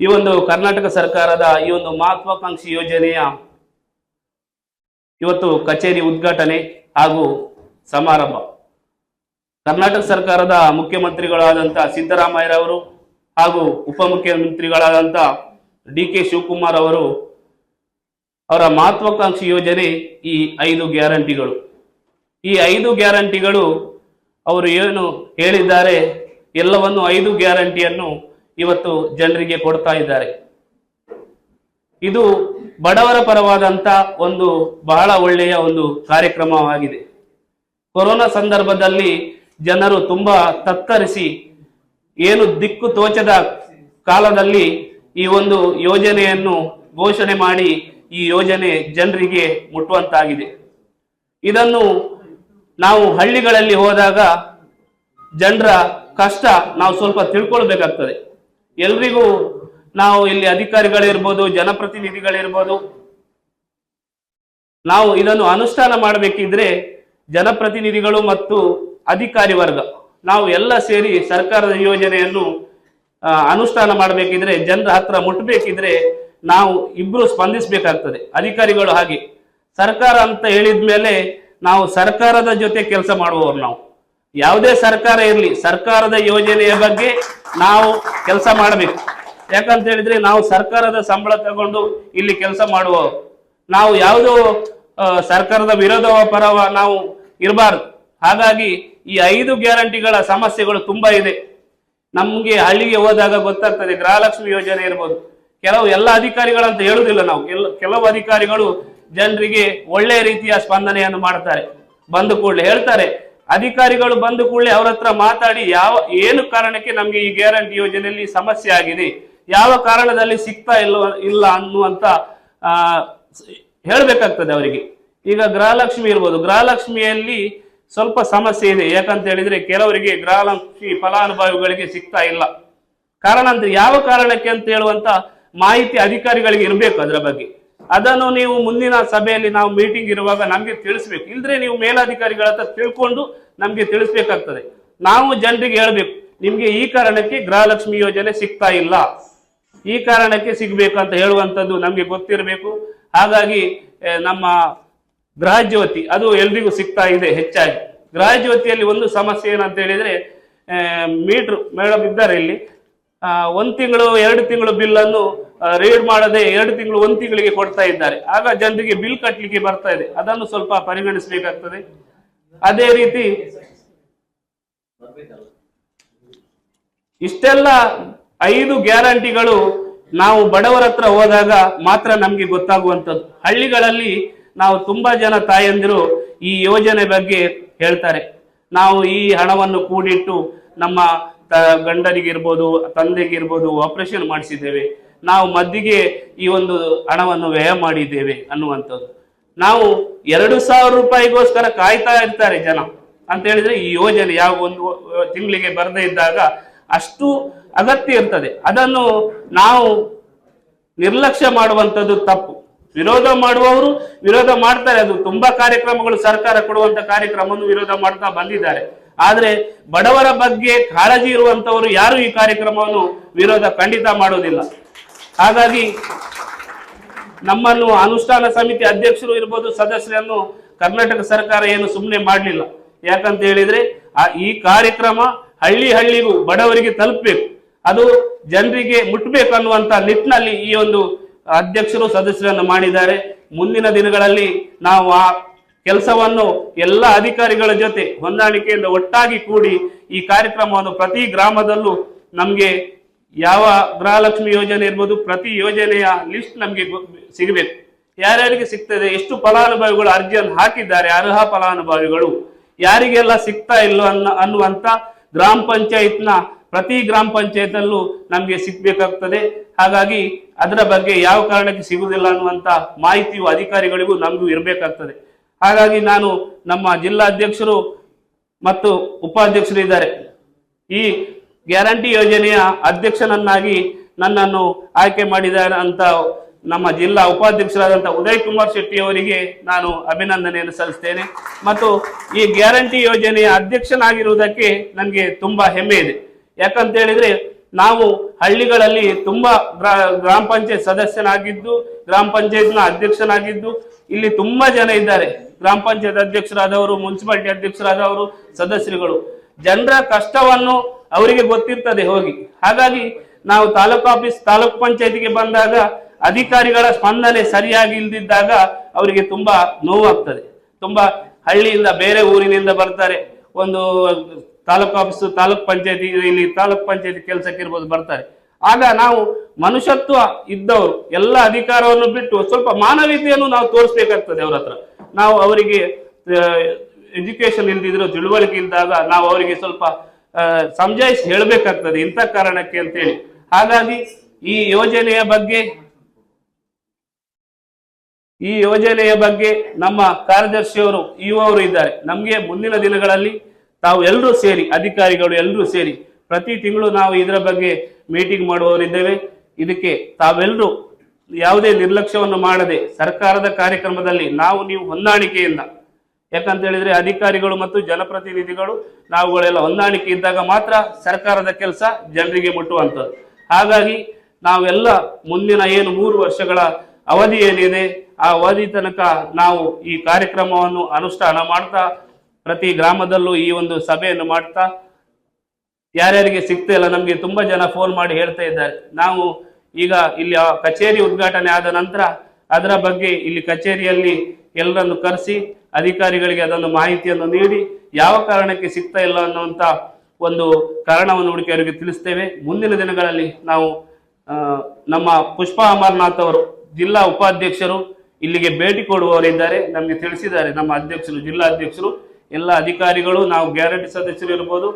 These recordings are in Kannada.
ಈ ಒಂದು ಕರ್ನಾಟಕ ಸರ್ಕಾರದ ಈ ಒಂದು ಮಹತ್ವಾಕಾಂಕ್ಷಿ ಯೋಜನೆಯ ಇವತ್ತು ಕಚೇರಿ ಉದ್ಘಾಟನೆ ಹಾಗೂ ಸಮಾರಂಭ. ಕರ್ನಾಟಕ ಸರ್ಕಾರದ ಮುಖ್ಯಮಂತ್ರಿಗಳಾದಂಥ ಸಿದ್ದರಾಮಯ್ಯರವರು ಹಾಗೂ ಉಪಮುಖ್ಯಮಂತ್ರಿಗಳಾದಂಥ ಡಿ ಕೆ ಶಿವಕುಮಾರ್ ಅವರು ಅವರ ಮಹತ್ವಾಕಾಂಕ್ಷಿ ಯೋಜನೆ ಈ ಐದು ಗ್ಯಾರಂಟಿಗಳು. ಈ ಐದು ಗ್ಯಾರಂಟಿಗಳು ಅವರು ಏನು ಹೇಳಿದ್ದಾರೆ ಎಲ್ಲವನ್ನು ಐದು ಗ್ಯಾರಂಟಿಯನ್ನು ಇವತ್ತು ಜನರಿಗೆ ಕೊಡ್ತಾ ಇದ್ದಾರೆ. ಇದು ಬಡವರ ಪರವಾದಂತ ಒಂದು ಬಹಳ ಒಳ್ಳೆಯ ಒಂದು ಕಾರ್ಯಕ್ರಮವಾಗಿದೆ. ಕೊರೋನಾ ಸಂದರ್ಭದಲ್ಲಿ ಜನರು ತುಂಬಾ ತತ್ತರಿಸಿ, ಏನು ದಿಕ್ಕು ತೋಚದ ಕಾಲದಲ್ಲಿ ಈ ಒಂದು ಯೋಜನೆಯನ್ನು ಘೋಷಣೆ ಮಾಡಿ ಈ ಯೋಜನೆ ಜನರಿಗೆ ಮುಟ್ಟುವಂತಾಗಿದೆ. ಇದನ್ನು ನಾವು ಹಳ್ಳಿಗಳಲ್ಲಿ ಹೋದಾಗ ಜನರ ಕಷ್ಟ ನಾವು ಸ್ವಲ್ಪ ತಿಳ್ಕೊಳ್ಬೇಕಾಗ್ತದೆ. ಎಲ್ರಿಗೂ ನಾವು ಇಲ್ಲಿ ಅಧಿಕಾರಿಗಳಿರ್ಬೋದು, ಜನಪ್ರತಿನಿಧಿಗಳಿರ್ಬೋದು. ನಾವು ಇದನ್ನು ಅನುಷ್ಠಾನ ಮಾಡಬೇಕಿದ್ರೆ ಜನಪ್ರತಿನಿಧಿಗಳು ಮತ್ತು ಅಧಿಕಾರಿ ವರ್ಗ, ನಾವು ಎಲ್ಲ ಸೇರಿ ಸರ್ಕಾರದ ಯೋಜನೆಯನ್ನು ಅನುಷ್ಠಾನ ಮಾಡಬೇಕಿದ್ರೆ, ಜನರ ಹತ್ರ ಮುಟ್ಟಬೇಕಿದ್ರೆ ನಾವು ಇಬ್ರು ಸ್ಪಂದಿಸಬೇಕಾಗ್ತದೆ, ಅಧಿಕಾರಿಗಳು ಹಾಗೆ. ಸರ್ಕಾರ ಅಂತ ಹೇಳಿದ ಮೇಲೆ ನಾವು ಸರ್ಕಾರದ ಜೊತೆ ಕೆಲಸ ಮಾಡುವವರು ನಾವು. ಯಾವುದೇ ಸರ್ಕಾರ ಇರಲಿ, ಸರ್ಕಾರದ ಯೋಜನೆಯ ಬಗ್ಗೆ ನಾವು ಕೆಲಸ ಮಾಡಬೇಕು. ಯಾಕಂತ ಹೇಳಿದ್ರೆ ನಾವು ಸರ್ಕಾರದ ಸಂಬಳ ತಗೊಂಡು ಇಲ್ಲಿ ಕೆಲಸ ಮಾಡುವ ನಾವು ಯಾವುದೋ ಸರ್ಕಾರದ ವಿರೋಧ ಪರವ ನಾವು ಇರಬಾರ್ದು. ಹಾಗಾಗಿ ಈ ಐದು ಗ್ಯಾರಂಟಿಗಳ ಸಮಸ್ಯೆಗಳು ತುಂಬಾ ಇದೆ. ನಮ್ಗೆ ಹಳ್ಳಿಗೆ ಹೋದಾಗ ಗೊತ್ತಾಗ್ತದೆ, ಗೃಹಲಕ್ಷ್ಮಿ ಯೋಜನೆ ಇರ್ಬೋದು. ಕೆಲವು ಎಲ್ಲ ಅಧಿಕಾರಿಗಳಂತ ಹೇಳುದಿಲ್ಲ ನಾವು. ಕೆಲವು ಅಧಿಕಾರಿಗಳು ಜನರಿಗೆ ಒಳ್ಳೆಯ ರೀತಿಯ ಸ್ಪಂದನೆಯನ್ನು ಮಾಡ್ತಾರೆ. ಬಂದು ಕೂಡಲೇ ಹೇಳ್ತಾರೆ. ಅಧಿಕಾರಿಗಳು ಬಂದು ಕೂಡಲೇ ಅವರತ್ರ ಮಾತಾಡಿ ಯಾವ, ಏನು ಕಾರಣಕ್ಕೆ ನಮ್ಗೆ ಈ ಗ್ಯಾರಂಟಿ ಯೋಜನೆಯಲ್ಲಿ ಸಮಸ್ಯೆ ಆಗಿದೆ. ಯಾವ ಕಾರಣದಲ್ಲಿ ಸಿಗ್ತಾ ಇಲ್ಲ ಇಲ್ಲ ಅನ್ನುವಂತ, ಆ, ಹೇಳಬೇಕಾಗ್ತದೆ ಅವರಿಗೆ. ಈಗ ಗೃಹಲಕ್ಷ್ಮಿ ಇರ್ಬೋದು. ಗೃಹಲಕ್ಷ್ಮಿಯಲ್ಲಿ ಸ್ವಲ್ಪ ಸಮಸ್ಯೆ ಇದೆ. ಯಾಕಂತ ಹೇಳಿದ್ರೆ ಕೆಲವರಿಗೆ ಗೃಹಲಕ್ಷ್ಮಿ ಫಲಾನುಭವಿಗಳಿಗೆ ಸಿಗ್ತಾ ಇಲ್ಲ. ಕಾರಣ ಅಂದ್ರೆ ಯಾವ ಕಾರಣಕ್ಕೆ ಅಂತ ಹೇಳುವಂತ ಮಾಹಿತಿ ಅಧಿಕಾರಿಗಳಿಗೆ ಇರಬೇಕು ಅದರ ಬಗ್ಗೆ. ಅದನ್ನು ನೀವು ಮುಂದಿನ ಸಭೆಯಲ್ಲಿ ನಾವು ಮೀಟಿಂಗ್ ಇರುವಾಗ ನಮಗೆ ತಿಳಿಸ್ಬೇಕು. ಇಲ್ದ್ರೆ ನೀವು ಮೇಲಾಧಿಕಾರಿಗಳ ಹತ್ರ ತಿಳ್ಕೊಂಡು ನಮಗೆ ತಿಳಿಸ್ಬೇಕಾಗ್ತದೆ. ನಾವು ಜನರಿಗೆ ಹೇಳ್ಬೇಕು, ನಿಮ್ಗೆ ಈ ಕಾರಣಕ್ಕೆ ಗೃಹಲಕ್ಷ್ಮಿ ಯೋಜನೆ ಸಿಗ್ತಾ ಇಲ್ಲ. ಈ ಕಾರಣಕ್ಕೆ ಸಿಗಬೇಕು ಅಂತ ಹೇಳುವಂಥದ್ದು ನಮಗೆ ಗೊತ್ತಿರಬೇಕು. ಹಾಗಾಗಿ ನಮ್ಮ ಗೃಹ ಅದು ಎಲ್ರಿಗೂ ಸಿಗ್ತಾ ಇದೆ ಹೆಚ್ಚಾಗಿ. ಗೃಹ ಒಂದು ಸಮಸ್ಯೆ ಏನಂತ ಹೇಳಿದರೆ ಮೀಟ್ರ್ ಮೇಡಮ್ ಇದ್ದಾರೆ ಇಲ್ಲಿ. ಒಂದು ತಿಂಗಳು, ಎರಡು ತಿಂಗಳು ಬಿಲ್ಲನ್ನು ರೀಡ್ ಮಾಡದೆ ಎರಡು ತಿಂಗಳು, ಒಂದು ತಿಂಗಳಿಗೆ ಕೊಡ್ತಾ ಇದ್ದಾರೆ. ಆಗ ಜನರಿಗೆ ಬಿಲ್ ಕಟ್ಟಲಿಕ್ಕೆ ಬರ್ತಾ ಇದೆ. ಅದನ್ನು ಸ್ವಲ್ಪ ಪರಿಗಣಿಸಬೇಕಾಗ್ತದೆ. ಅದೇ ರೀತಿ, ಇಷ್ಟೆಲ್ಲ ಐದು ಗ್ಯಾರಂಟಿಗಳು ನಾವು ಬಡವರ ಹತ್ರ ಹೋದಾಗ ಮಾತ್ರ ನಮಗೆ ಗೊತ್ತಾಗುವಂಥದ್ದು. ಹಳ್ಳಿಗಳಲ್ಲಿ ನಾವು ತುಂಬಾ ಜನ ತಾಯಂದಿರು ಈ ಯೋಜನೆ ಬಗ್ಗೆ ಹೇಳ್ತಾರೆ. ನಾವು ಈ ಹಣವನ್ನು ಕೂಡಿಟ್ಟು ನಮ್ಮ ತ- ಗಂಡನಿಗಿರ್ಬೋದು, ತಂದೆಗಿರ್ಬೋದು ಆಪರೇಷನ್ ಮಾಡಿಸಿದ್ದೇವೆ. ನಾವು ಮದ್ದಿಗೆ ಈ ಒಂದು ಹಣವನ್ನು ವ್ಯಯ ಮಾಡಿದ್ದೇವೆ ಅನ್ನುವಂಥದ್ದು. ನಾವು ಎರಡು ಸಾವಿರ ರೂಪಾಯಿಗೋಸ್ಕರ ಕಾಯ್ತಾ ಇರ್ತಾರೆ ಜನ. ಅಂತ ಹೇಳಿದ್ರೆ ಈ ಯೋಜನೆ ಯಾವ ಒಂದು ತಿಂಗಳಿಗೆ ಬರದೇ ಇದ್ದಾಗ ಅಷ್ಟು ಅಗತ್ಯ ಇರ್ತದೆ. ಅದನ್ನು ನಾವು ನಿರ್ಲಕ್ಷ್ಯ ಮಾಡುವಂಥದ್ದು ತಪ್ಪು. ವಿರೋಧ ಮಾಡುವವರು ವಿರೋಧ ಮಾಡ್ತಾರೆ. ಅದು ತುಂಬಾ ಕಾರ್ಯಕ್ರಮಗಳು ಸರ್ಕಾರ ಕೊಡುವಂತ ಕಾರ್ಯಕ್ರಮವನ್ನು ವಿರೋಧ ಮಾಡ್ತಾ ಬಂದಿದ್ದಾರೆ. ಆದ್ರೆ ಬಡವರ ಬಗ್ಗೆ ಕಾಳಜಿ ಇರುವಂತವರು ಯಾರು ಈ ಕಾರ್ಯಕ್ರಮವನ್ನು ವಿರೋಧ ಖಂಡಿತ ಮಾಡುವುದಿಲ್ಲ. ಹಾಗಾಗಿ ನಮ್ಮನ್ನು ಅನುಷ್ಠಾನ ಸಮಿತಿ ಅಧ್ಯಕ್ಷರು ಇರ್ಬೋದು ಸದಸ್ಯರನ್ನು ಕರ್ನಾಟಕ ಸರ್ಕಾರ ಏನು ಸುಮ್ಮನೆ ಮಾಡಲಿಲ್ಲ. ಯಾಕಂತ ಹೇಳಿದ್ರೆ ಈ ಕಾರ್ಯಕ್ರಮ ಹಳ್ಳಿ ಹಳ್ಳಿಗೂ ಬಡವರಿಗೆ ತಲುಪಬೇಕು. ಅದು ಜನರಿಗೆ ಮುಟ್ಟಬೇಕು ಅನ್ನುವಂತ ನಿಟ್ಟಿನಲ್ಲಿ ಈ ಒಂದು ಅಧ್ಯಕ್ಷರು ಸದಸ್ಯರನ್ನು ಮಾಡಿದ್ದಾರೆ. ಮುಂದಿನ ದಿನಗಳಲ್ಲಿ ನಾವು ಆ ಕೆಲಸವನ್ನು ಎಲ್ಲ ಅಧಿಕಾರಿಗಳ ಜೊತೆ ಹೊಂದಾಣಿಕೆಯಿಂದ ಒಟ್ಟಾಗಿ ಕೂಡಿ ಈ ಕಾರ್ಯಕ್ರಮವನ್ನು ಪ್ರತಿ ಗ್ರಾಮದಲ್ಲೂ ನಮಗೆ ಯಾವ ಗೃಹಲಕ್ಷ್ಮಿ ಯೋಜನೆ ಇರ್ಬೋದು, ಪ್ರತಿ ಯೋಜನೆಯ ಲಿಸ್ಟ್ ನಮಗೆ ಸಿಗಬೇಕು. ಯಾರ್ಯಾರಿಗೆ ಸಿಗ್ತದೆ, ಎಷ್ಟು ಫಲಾನುಭವಿಗಳು ಅರ್ಜಿಯನ್ನು ಹಾಕಿದ್ದಾರೆ, ಅರ್ಹ ಫಲಾನುಭವಿಗಳು, ಯಾರಿಗೆಲ್ಲ ಸಿಗ್ತಾ ಇಲ್ಲ ಅನ್ನೋ, ಅನ್ನುವಂತ ಗ್ರಾಮ ಪಂಚಾಯತ್ನ, ಪ್ರತಿ ಗ್ರಾಮ ಪಂಚಾಯತ್ನಲ್ಲೂ ನಮಗೆ ಸಿಗ್ಬೇಕಾಗ್ತದೆ ಹಾಗಾಗಿ ಅದರ ಬಗ್ಗೆ ಯಾವ ಕಾರಣಕ್ಕೆ ಸಿಗುವುದಿಲ್ಲ ಅನ್ನುವಂತ ಮಾಹಿತಿಯು ಅಧಿಕಾರಿಗಳಿಗೂ ನಮಗೂ ಇರಬೇಕಾಗ್ತದೆ. ಹಾಗಾಗಿ ನಾನು ನಮ್ಮ ಜಿಲ್ಲಾಧ್ಯಕ್ಷರು ಮತ್ತು ಉಪಾಧ್ಯಕ್ಷರು ಇದ್ದಾರೆ ಈ ಗ್ಯಾರಂಟಿ ಯೋಜನೆಯ ಅಧ್ಯಕ್ಷನನ್ನಾಗಿ ನನ್ನನ್ನು ಆಯ್ಕೆ ಮಾಡಿದ್ದಾರೆ ಅಂತ ನಮ್ಮ ಜಿಲ್ಲಾ ಉಪಾಧ್ಯಕ್ಷರಾದಂಥ ಉದಯ್ ಕುಮಾರ್ ಶೆಟ್ಟಿ ಅವರಿಗೆ ನಾನು ಅಭಿನಂದನೆಯನ್ನು ಸಲ್ಲಿಸ್ತೇನೆ. ಮತ್ತು ಈ ಗ್ಯಾರಂಟಿ ಯೋಜನೆಯ ಅಧ್ಯಕ್ಷನಾಗಿರುವುದಕ್ಕೆ ನನಗೆ ತುಂಬ ಹೆಮ್ಮೆ ಇದೆ. ಯಾಕಂತ ಹೇಳಿದ್ರೆ ನಾವು ಹಳ್ಳಿಗಳಲ್ಲಿ ತುಂಬ ಗ್ರಾ- ಗ್ರಾಮ ಪಂಚಾಯತ್ ಸದಸ್ಯನಾಗಿದ್ದು, ಗ್ರಾಮ ಪಂಚಾಯತ್ನ ಅಧ್ಯಕ್ಷನಾಗಿದ್ದು, ಇಲ್ಲಿ ತುಂಬ ಜನ ಇದ್ದಾರೆ. ಗ್ರಾಮ ಪಂಚಾಯತ್ ಅಧ್ಯಕ್ಷರಾದವರು, ಮುನ್ಸಿಪಾಲಿಟಿ ಅಧ್ಯಕ್ಷರಾದವರು, ಸದಸ್ಯರುಗಳು. ಜನರ ಕಷ್ಟವನ್ನು ಅವರಿಗೆ ಗೊತ್ತಿರ್ತದೆ ಹೋಗಿ. ಹಾಗಾಗಿ ನಾವು ತಾಲೂಕು ಆಫೀಸ್, ತಾಲೂಕು ಪಂಚಾಯತಿಗೆ ಬಂದಾಗ ಅಧಿಕಾರಿಗಳ ಸ್ಪಂದನೆ ಸರಿಯಾಗಿ ಇಲ್ದಿದ್ದಾಗ ಅವರಿಗೆ ತುಂಬಾ ನೋವಾಗ್ತದೆ. ತುಂಬಾ ಹಳ್ಳಿಯಿಂದ ಬೇರೆ ಊರಿನಿಂದ ಬರ್ತಾರೆ. ಒಂದು ತಾಲೂಕು ಆಫೀಸ್, ತಾಲೂಕ್ ಪಂಚಾಯತಿ ಇಲ್ಲಿ ತಾಲೂಕ್ ಪಂಚಾಯತಿ ಕೆಲಸಕ್ಕೆ ಇರ್ಬೋದು ಬರ್ತಾರೆ. ಆಗ ನಾವು ಮನುಷ್ಯತ್ವ ಇದ್ದವರು, ಎಲ್ಲ ಅಧಿಕಾರವನ್ನು ಬಿಟ್ಟು ಸ್ವಲ್ಪ ಮಾನವೀಯತೆಯನ್ನು ನಾವು ತೋರಿಸ್ಬೇಕಾಗ್ತದೆ ಅವ್ರ ಹತ್ರ. ನಾವು ಅವರಿಗೆ ಎಜುಕೇಶನ್ ಇಲ್ದಿದ್ರು, ತಿಳುವಳಿಕೆ ಇಲ್ದಾಗ ನಾವು ಅವರಿಗೆ ಸ್ವಲ್ಪ ಸಂಜಾಯಿಸಿ ಹೇಳಬೇಕಾಗ್ತದೆ ಇಂಥ ಕಾರಣಕ್ಕೆ ಅಂತೇಳಿ. ಹಾಗಾಗಿ ಈ ಯೋಜನೆಯ ಬಗ್ಗೆ ಈ ಯೋಜನೆಯ ಬಗ್ಗೆ ನಮ್ಮ ಕಾರ್ಯದರ್ಶಿಯವರು ಇವರು ಇದ್ದಾರೆ. ನಮಗೆ ಮುಂದಿನ ದಿನಗಳಲ್ಲಿ ತಾವು ಎಲ್ಲರೂ ಸೇರಿ, ಅಧಿಕಾರಿಗಳು ಎಲ್ಲರೂ ಸೇರಿ ಪ್ರತಿ ತಿಂಗಳು ನಾವು ಇದರ ಬಗ್ಗೆ ಮೀಟಿಂಗ್ ಮಾಡುವವರಿದ್ದೇವೆ. ಇದಕ್ಕೆ ತಾವೆಲ್ಲರೂ ಯಾವುದೇ ನಿರ್ಲಕ್ಷ್ಯವನ್ನು ಮಾಡದೆ ಸರ್ಕಾರದ ಕಾರ್ಯಕ್ರಮದಲ್ಲಿ ನಾವು ನೀವು ಹೊಂದಾಣಿಕೆಯಿಂದ, ಯಾಕಂತ ಹೇಳಿದ್ರೆ ಅಧಿಕಾರಿಗಳು ಮತ್ತು ಜನಪ್ರತಿನಿಧಿಗಳು ನಾವುಗಳೆಲ್ಲ ಹೊಂದಾಣಿಕೆ ಇದ್ದಾಗ ಮಾತ್ರ ಸರ್ಕಾರದ ಕೆಲಸ ಜನರಿಗೆ ಮುಟ್ಟುವಂಥದ್ದು. ಹಾಗಾಗಿ ನಾವೆಲ್ಲ ಮುಂದಿನ ಏನು ಮೂರು ವರ್ಷಗಳ ಅವಧಿ ಏನಿದೆ ಆ ಅವಧಿ ತನಕ ನಾವು ಈ ಕಾರ್ಯಕ್ರಮವನ್ನು ಅನುಷ್ಠಾನ ಮಾಡ್ತಾ, ಪ್ರತಿ ಗ್ರಾಮದಲ್ಲೂ ಈ ಒಂದು ಸಭೆಯನ್ನು ಮಾಡ್ತಾ, ಯಾರ್ಯಾರಿಗೆ ಸಿಗ್ತಾ ಇಲ್ಲ ನಮಗೆ ತುಂಬ ಜನ ಫೋನ್ ಮಾಡಿ ಹೇಳ್ತಾ ಇದ್ದಾರೆ. ನಾವು ಈಗ ಇಲ್ಲಿ ಕಚೇರಿ ಉದ್ಘಾಟನೆ ಆದ ನಂತರ ಅದರ ಬಗ್ಗೆ ಇಲ್ಲಿ ಕಚೇರಿಯಲ್ಲಿ ಎಲ್ಲರನ್ನು ಕರೆಸಿ, ಅಧಿಕಾರಿಗಳಿಗೆ ಅದನ್ನು ಮಾಹಿತಿಯನ್ನು ನೀಡಿ, ಯಾವ ಕಾರಣಕ್ಕೆ ಸಿಗ್ತಾ ಇಲ್ಲ ಅನ್ನುವಂಥ ಒಂದು ಕಾರಣವನ್ನು ಹುಡುಕಿ ಅವರಿಗೆ ತಿಳಿಸ್ತೇವೆ. ಮುಂದಿನ ದಿನಗಳಲ್ಲಿ ನಾವು ನಮ್ಮ ಪುಷ್ಪ ಅಮರ್ನಾಥ್ ಅವರು ಜಿಲ್ಲಾ ಉಪಾಧ್ಯಕ್ಷರು ಇಲ್ಲಿಗೆ ಭೇಟಿ ಕೊಡುವವರಿದ್ದಾರೆ. ನಮಗೆ ತಿಳಿಸಿದ್ದಾರೆ. ನಮ್ಮ ಅಧ್ಯಕ್ಷರು, ಜಿಲ್ಲಾ ಅಧ್ಯಕ್ಷರು, ಎಲ್ಲ ಅಧಿಕಾರಿಗಳು, ನಾವು ಗ್ಯಾರಂಟಿ ಸದಸ್ಯರು ಇರ್ಬೋದು.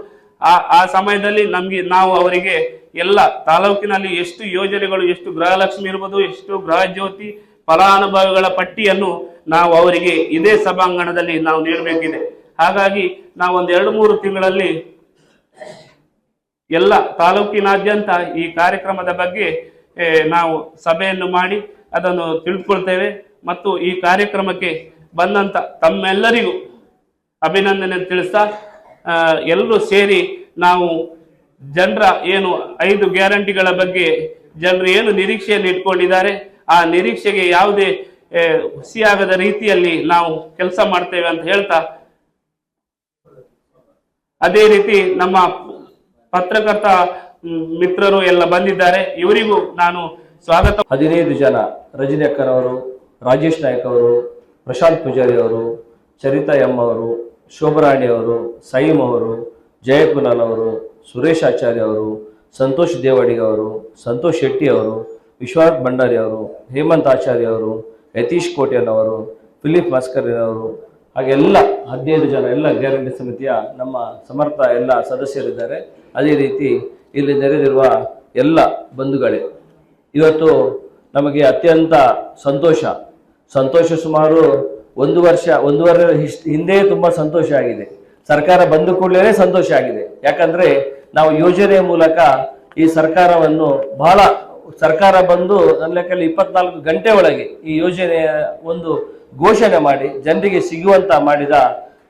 ಆ ಆ ಸಮಯದಲ್ಲಿ ನಮಗೆ, ನಾವು ಅವರಿಗೆ ಎಲ್ಲ ತಾಲೂಕಿನಲ್ಲಿ ಎಷ್ಟು ಯೋಜನೆಗಳು, ಎಷ್ಟು ಗೃಹಲಕ್ಷ್ಮಿ ಇರ್ಬೋದು, ಎಷ್ಟು ಗೃಹ ಜ್ಯೋತಿ ಫಲಾನುಭವಿಗಳ ಪಟ್ಟಿಯನ್ನು ನಾವು ಅವರಿಗೆ ಇದೇ ಸಭಾಂಗಣದಲ್ಲಿ ನಾವು ನೀಡಬೇಕಿದೆ. ಹಾಗಾಗಿ ನಾವು ಒಂದು ಎರಡು ಮೂರು ತಿಂಗಳಲ್ಲಿ ಎಲ್ಲ ತಾಲೂಕಿನಾದ್ಯಂತ ಈ ಕಾರ್ಯಕ್ರಮದ ಬಗ್ಗೆ ನಾವು ಸಭೆಯನ್ನು ಮಾಡಿ ಅದನ್ನು ತಿಳಿದುಕೊಳ್ತೇವೆ. ಮತ್ತು ಈ ಕಾರ್ಯಕ್ರಮಕ್ಕೆ ಬಂದಂತ ತಮ್ಮೆಲ್ಲರಿಗೂ ಅಭಿನಂದನೆ ತಿಳಿಸ್ತಾ ಎಲ್ಲರೂ ಸೇರಿ ನಾವು ಜನರ ಏನು ಐದು ಗ್ಯಾರಂಟಿಗಳ ಬಗ್ಗೆ ಜನರು ಏನು ನಿರೀಕ್ಷೆಯನ್ನು ಇಟ್ಕೊಂಡಿದ್ದಾರೆ, ಆ ನಿರೀಕ್ಷೆಗೆ ಯಾವುದೇ ಹುಸಿಯಾಗದ ರೀತಿಯಲ್ಲಿ ನಾವು ಕೆಲಸ ಮಾಡ್ತೇವೆ ಅಂತ ಹೇಳ್ತಾ, ಅದೇ ರೀತಿ ನಮ್ಮ ಪತ್ರಕರ್ತ ಮಿತ್ರರು ಎಲ್ಲ ಬಂದಿದ್ದಾರೆ. ಇವರಿಗೂ ನಾನು ಸ್ವಾಗತ. ಹದಿನೈದು ಜನ ರಜನಿ ಅಕ್ಕನವರು, ರಾಜೇಶ್ ನಾಯ್ಕ ಅವರು, ಪ್ರಶಾಂತ್ ಪೂಜಾರಿ ಅವರು, ಚರಿತಾ ಎಂ ಅವರು, ಶೋಭರಾಣಿ ಅವರು ಸೈಮ್ ಅವರು ಜಯಕುಲಾಲ್ ಅವರು, ಸುರೇಶ್ ಆಚಾರ್ಯ ಅವರು, ಸಂತೋಷ್ ದೇವಾಡಿಗ ಅವರು, ಸಂತೋಷ್ ಶೆಟ್ಟಿ ಅವರು, ವಿಶ್ವನಾಥ್ ಭಂಡಾರಿ ಅವರು, ಹೇಮಂತ್ ಆಚಾರ್ಯ ಅವರು, ಯತೀಶ್ ಕೋಟ್ಯನ್ ಅವರು, ಫಿಲಿಪ್ ಮಸ್ಕರಿನ್ ಅವರು ಹಾಗೆಲ್ಲ ಹದಿನೈದು ಜನ ಎಲ್ಲ ಗ್ಯಾರಂಟಿ ಸಮಿತಿಯ ನಮ್ಮ ಸಮರ್ಥ ಎಲ್ಲ ಸದಸ್ಯರಿದ್ದಾರೆ. ಅದೇ ರೀತಿ ಇಲ್ಲಿ ನೆರೆದಿರುವ ಎಲ್ಲ ಬಂಧುಗಳೇ ಇವತ್ತು ನಮಗೆ ಅತ್ಯಂತ ಸಂತೋಷ. ಸಂತೋಷ ಸುಮಾರು ಒಂದು ವರ್ಷ ಒಂದೂವರೆ ಹಿಂದೆ ತುಂಬ ಸಂತೋಷ ಆಗಿದೆ. ಸರ್ಕಾರ ಬಂದ ಕೂಡಲೇ ಸಂತೋಷ ಆಗಿದೆ. ಯಾಕಂದ್ರೆ ನಾವು ಯೋಜನೆಯ ಮೂಲಕ ಈ ಸರ್ಕಾರವನ್ನು ಬಹಳ, ಸರ್ಕಾರ ಬಂದು ನನ್ನ ಲೆಕ್ಕಲ್ಲಿ ಇಪ್ಪತ್ನಾಲ್ಕು ಗಂಟೆ ಒಳಗೆ ಈ ಯೋಜನೆಯ ಒಂದು ಘೋಷಣೆ ಮಾಡಿ, ಜನರಿಗೆ ಸಿಗುವಂತ ಮಾಡಿದ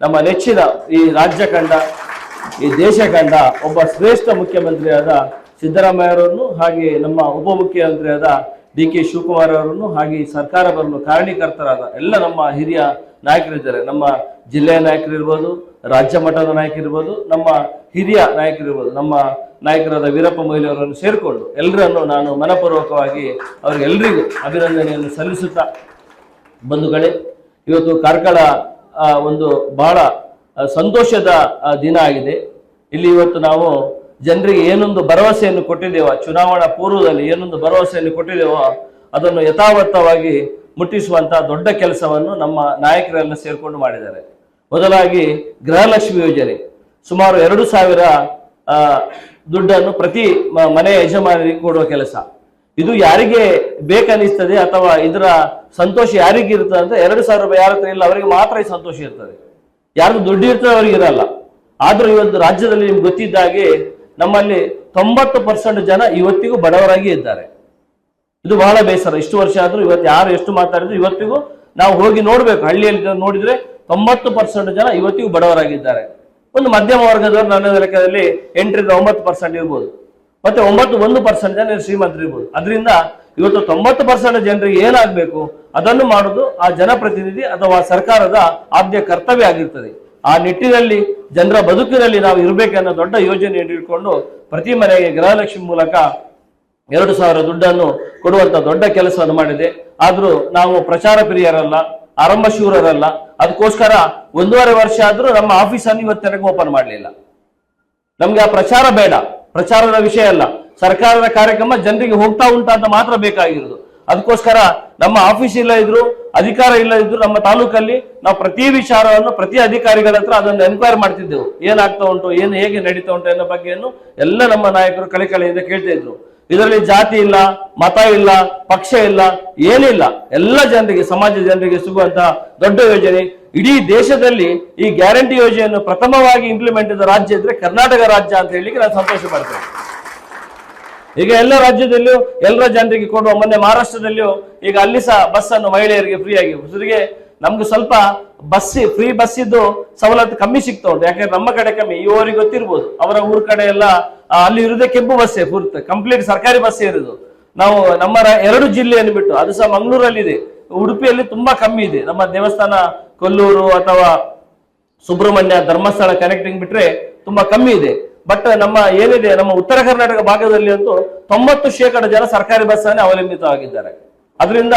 ನಮ್ಮ ನೆಚ್ಚಿನ ಈ ರಾಜ್ಯ ಕಂಡ, ಈ ದೇಶ ಕಂಡ ಒಬ್ಬ ಶ್ರೇಷ್ಠ ಮುಖ್ಯಮಂತ್ರಿಯಾದ ಸಿದ್ದರಾಮಯ್ಯವರನ್ನು ಹಾಗೆ ನಮ್ಮ ಉಪಮುಖ್ಯಮಂತ್ರಿಯಾದ ಡಿ ಕೆ ಶಿವಕುಮಾರ್ ಅವರನ್ನು ಹಾಗೆ ಈ ಸರ್ಕಾರ ಬರಲು ಕಾರಣೀಕರ್ತರಾದ ಎಲ್ಲ ನಮ್ಮ ಹಿರಿಯ ನಾಯಕರಿದ್ದಾರೆ. ನಮ್ಮ ಜಿಲ್ಲೆಯ ನಾಯಕರಿರ್ಬೋದು, ರಾಜ್ಯ ಮಟ್ಟದ ನಾಯಕರಿರ್ಬೋದು, ನಮ್ಮ ಹಿರಿಯ ನಾಯಕರಿರ್ಬೋದು, ನಮ್ಮ ನಾಯಕರಾದ ವೀರಪ್ಪ ಮೊಯ್ಲಿ ಅವರನ್ನು ಸೇರಿಕೊಂಡು ಎಲ್ಲರನ್ನು ನಾನು ಮನಪೂರ್ವಕವಾಗಿ ಅವರಿಗೆಲ್ಲರಿಗೂ ಅಭಿನಂದನೆಯನ್ನು ಸಲ್ಲಿಸುತ್ತಾ ಬಂಧುಗಳೇ, ಇವತ್ತು ಕಾರ್ಕಳ ಒಂದು ಬಹಳ ಸಂತೋಷದ ದಿನ ಆಗಿದೆ. ಇಲ್ಲಿ ಇವತ್ತು ನಾವು ಜನರಿಗೆ ಏನೊಂದು ಭರವಸೆಯನ್ನು ಕೊಟ್ಟಿದ್ದೇವೋ, ಚುನಾವಣಾ ಪೂರ್ವದಲ್ಲಿ ಏನೊಂದು ಭರವಸೆಯನ್ನು ಕೊಟ್ಟಿದ್ದೇವೋ, ಅದನ್ನು ಯಥಾವತ್ತವಾಗಿ ಮುಟ್ಟಿಸುವಂತಹ ದೊಡ್ಡ ಕೆಲಸವನ್ನು ನಮ್ಮ ನಾಯಕರೆಲ್ಲ ಸೇರ್ಕೊಂಡು ಮಾಡಿದ್ದಾರೆ. ಮೊದಲಾಗಿ ಗೃಹಲಕ್ಷ್ಮಿ ಯೋಜನೆ. ಸುಮಾರು ಎರಡು ಸಾವಿರ ದುಡ್ಡನ್ನು ಪ್ರತಿ ಮನೆ ಯಜಮಾನರಿಗೆ ಕೊಡುವ ಕೆಲಸ. ಇದು ಯಾರಿಗೆ ಬೇಕನ್ನಿಸ್ತದೆ ಅಥವಾ ಇದರ ಸಂತೋಷ ಯಾರಿಗೆ ಇರ್ತದೆ ಅಂತ ಎರಡು ಸಾವಿರ ರೂಪಾಯಿ ಯಾರ ಹತ್ರ ಇಲ್ಲ, ಅವರಿಗೆ ಮಾತ್ರ ಸಂತೋಷ ಇರ್ತದೆ. ಯಾರಿಗೂ ದುಡ್ಡು ಇರ್ತದೆ ಅವರಿಗೆ ಇರಲ್ಲ. ಆದ್ರೂ ಇವತ್ತು ರಾಜ್ಯದಲ್ಲಿ ನಿಮ್ಗೆ ಗೊತ್ತಿದ್ದ ಹಾಗೆ ನಮ್ಮಲ್ಲಿ ತೊಂಬತ್ತು ಪರ್ಸೆಂಟ್ ಜನ ಇವತ್ತಿಗೂ ಬಡವರಾಗಿ ಇದ್ದಾರೆ. ಇದು ಬಹಳ ಬೇಸರ. ಇಷ್ಟು ವರ್ಷ ಆದ್ರೂ ಇವತ್ತು ಯಾರು ಎಷ್ಟು ಮಾತಾಡಿದ್ರು ಇವತ್ತಿಗೂ ನಾವು ಹೋಗಿ ನೋಡ್ಬೇಕು. ಹಳ್ಳಿಯಲ್ಲಿ ನೋಡಿದ್ರೆ ತೊಂಬತ್ತು ಪರ್ಸೆಂಟ್ ಜನ ಇವತ್ತಿಗೂ ಬಡವರಾಗಿದ್ದಾರೆ ಒಂದು ಮಧ್ಯಮ ವರ್ಗದವರು ನನ್ನ ಲೆಕ್ಕದಲ್ಲಿ ಎಂಟರಿಂದ ಒಂಬತ್ತು ಪರ್ಸೆಂಟ್ ಇರ್ಬೋದು. ಮತ್ತೆ ಒಂಬತ್ತು ಒಂದು ಪರ್ಸೆಂಟ್ ಜನ ಶ್ರೀಮಂತರು ಇರ್ಬೋದು. ಅದರಿಂದ ಇವತ್ತು ತೊಂಬತ್ತು ಪರ್ಸೆಂಟ್ ಜನರಿಗೆ ಏನಾಗಬೇಕು? ಅದನ್ನು ಮಾಡೋದು ಆ ಜನಪ್ರತಿನಿಧಿ ಅಥವಾ ಸರ್ಕಾರದ ಆದ್ಯ ಕರ್ತವ್ಯ ಆಗಿರ್ತದೆ. ಆ ನಿಟ್ಟಿನಲ್ಲಿ ಜನರ ಬದುಕಿನಲ್ಲಿ ನಾವು ಇರಬೇಕನ್ನೋ ದೊಡ್ಡ ಯೋಜನೆಯನ್ನು ಇಟ್ಕೊಂಡು ಪ್ರತಿ ಮನೆಗೆ ಗೃಹಲಕ್ಷ್ಮಿ ಮೂಲಕ ಎರಡು ಸಾವಿರ ದುಡ್ಡನ್ನು ಕೊಡುವಂತ ದೊಡ್ಡ ಕೆಲಸವನ್ನು ಮಾಡಿದೆ. ಆದ್ರೂ ನಾವು ಪ್ರಚಾರ ಪ್ರಿಯರಲ್ಲ ಆರಂಭ ಶೂರರಲ್ಲ ಅದಕ್ಕೋಸ್ಕರ ಒಂದೂವರೆ ವರ್ಷ ಆದ್ರೂ ನಮ್ಮ ಆಫೀಸನ್ನು ಇವತ್ತರೆಗೂ ಓಪನ್ ಮಾಡಲಿಲ್ಲ. ನಮ್ಗೆ ಆ ಪ್ರಚಾರ ಬೇಡ. ಪ್ರಚಾರದ ವಿಷಯ ಅಲ್ಲ. ಸರ್ಕಾರದ ಕಾರ್ಯಕ್ರಮ ಜನರಿಗೆ ಹೋಗ್ತಾ ಉಂಟಾ ಅಂತ ಮಾತ್ರ ಬೇಕಾಗಿರೋದು. ಅದಕ್ಕೋಸ್ಕರ ನಮ್ಮ ಆಫೀಸ್ ಇಲ್ಲ ಇದ್ರು, ಅಧಿಕಾರ ಇಲ್ಲ ಇದ್ರು, ನಮ್ಮ ತಾಲೂಕಲ್ಲಿ ನಾವು ಪ್ರತಿ ವಿಚಾರವನ್ನು ಪ್ರತಿ ಅಧಿಕಾರಿಗಳ ಹತ್ರ ಅದನ್ನು ಎನ್ಕ್ವೈರ್ ಮಾಡ್ತಿದ್ದೆವು. ಏನಾಗ್ತಾ ಉಂಟು, ಏನು ಹೇಗೆ ನಡೀತಾ ಉಂಟು ಅನ್ನೋ ಬಗ್ಗೆಯನ್ನು ಎಲ್ಲ ನಮ್ಮ ನಾಯಕರು ಕಳೆಕಳೆಯಿಂದ ಕೇಳ್ತಾ ಇದ್ರು. ಇದರಲ್ಲಿ ಜಾತಿ ಇಲ್ಲ, ಮತ ಇಲ್ಲ, ಪಕ್ಷ ಇಲ್ಲ ಏನಿಲ್ಲ ಎಲ್ಲ ಜನರಿಗೆ, ಸಮಾಜ ಜನರಿಗೆ ಸಿಗುವಂತಹ ದೊಡ್ಡ ಯೋಜನೆ. ಇಡೀ ದೇಶದಲ್ಲಿ ಈ ಗ್ಯಾರಂಟಿ ಯೋಜನೆಯನ್ನು ಪ್ರಥಮವಾಗಿ ಇಂಪ್ಲಿಮೆಂಟ್ ಇದ್ದ ರಾಜ್ಯ ಇದ್ರೆ ಕರ್ನಾಟಕ ರಾಜ್ಯ ಅಂತ ಹೇಳಿಕ್ಕೆ ನಾನು ಸಂತೋಷ ಪಡ್ತೇನೆ ಈಗ ಎಲ್ಲ ರಾಜ್ಯದಲ್ಲೂ ಎಲ್ಲರ ಜನರಿಗೆ ಕೊಡುವ ಮೊನ್ನೆ ಮಹಾರಾಷ್ಟ್ರದಲ್ಲಿಯೂ ಈಗ ಅಲ್ಲಿ ಸಹ ಬಸ್ ಅನ್ನು ಮಹಿಳೆಯರಿಗೆ ಫ್ರೀ ಆಗಿ. ಜೊತೆಗೆ ನಮ್ಗೆ ಸ್ವಲ್ಪ ಬಸ್ ಫ್ರೀ ಬಸ್ ಇದ್ದು ಸವಲತ್ತು ಕಮ್ಮಿ ಸಿಗ್ತಾ ಉಂಟು. ಯಾಕಂದ್ರೆ ನಮ್ಮ ಕಡೆ ಕಮ್ಮಿ. ಇವರಿಗೆ ಗೊತ್ತಿರ್ಬೋದು. ಅವರ ಊರ್ ಕಡೆ ಎಲ್ಲ ಅಲ್ಲಿ ಇರುವುದೇ ಕೆಂಪು ಬಸ್ಸೇ ಪೂರ್ತಿ. ಕಂಪ್ಲೀಟ್ ಸರ್ಕಾರಿ ಬಸ್ಸೇ ಇರುದು. ನಾವು ನಮ್ಮ ಎರಡು ಜಿಲ್ಲೆಯನ್ನು ಬಿಟ್ಟು, ಅದು ಸಹ ಮಂಗಳೂರಲ್ಲಿ ಇದೆ ಉಡುಪಿಯಲ್ಲಿ ತುಂಬಾ ಕಮ್ಮಿ ಇದೆ. ನಮ್ಮ ದೇವಸ್ಥಾನ ಕೊಲ್ಲೂರು ಅಥವಾ ಸುಬ್ರಹ್ಮಣ್ಯ ಧರ್ಮಸ್ಥಳ ಕನೆಕ್ಟಿಂಗ್ ಬಿಟ್ರೆ ತುಂಬಾ ಕಮ್ಮಿ ಇದೆ. ಬಟ್ ನಮ್ಮ ಏನಿದೆ, ನಮ್ಮ ಉತ್ತರ ಕರ್ನಾಟಕ ಭಾಗದಲ್ಲಿ ಅಂತೂ ತೊಂಬತ್ತು ಶೇಕಡ ಜನ ಸರ್ಕಾರಿ ಬಸ್ ಅನ್ನೇ ಅವಲಂಬಿತವಾಗಿದ್ದಾರೆ. ಅದರಿಂದ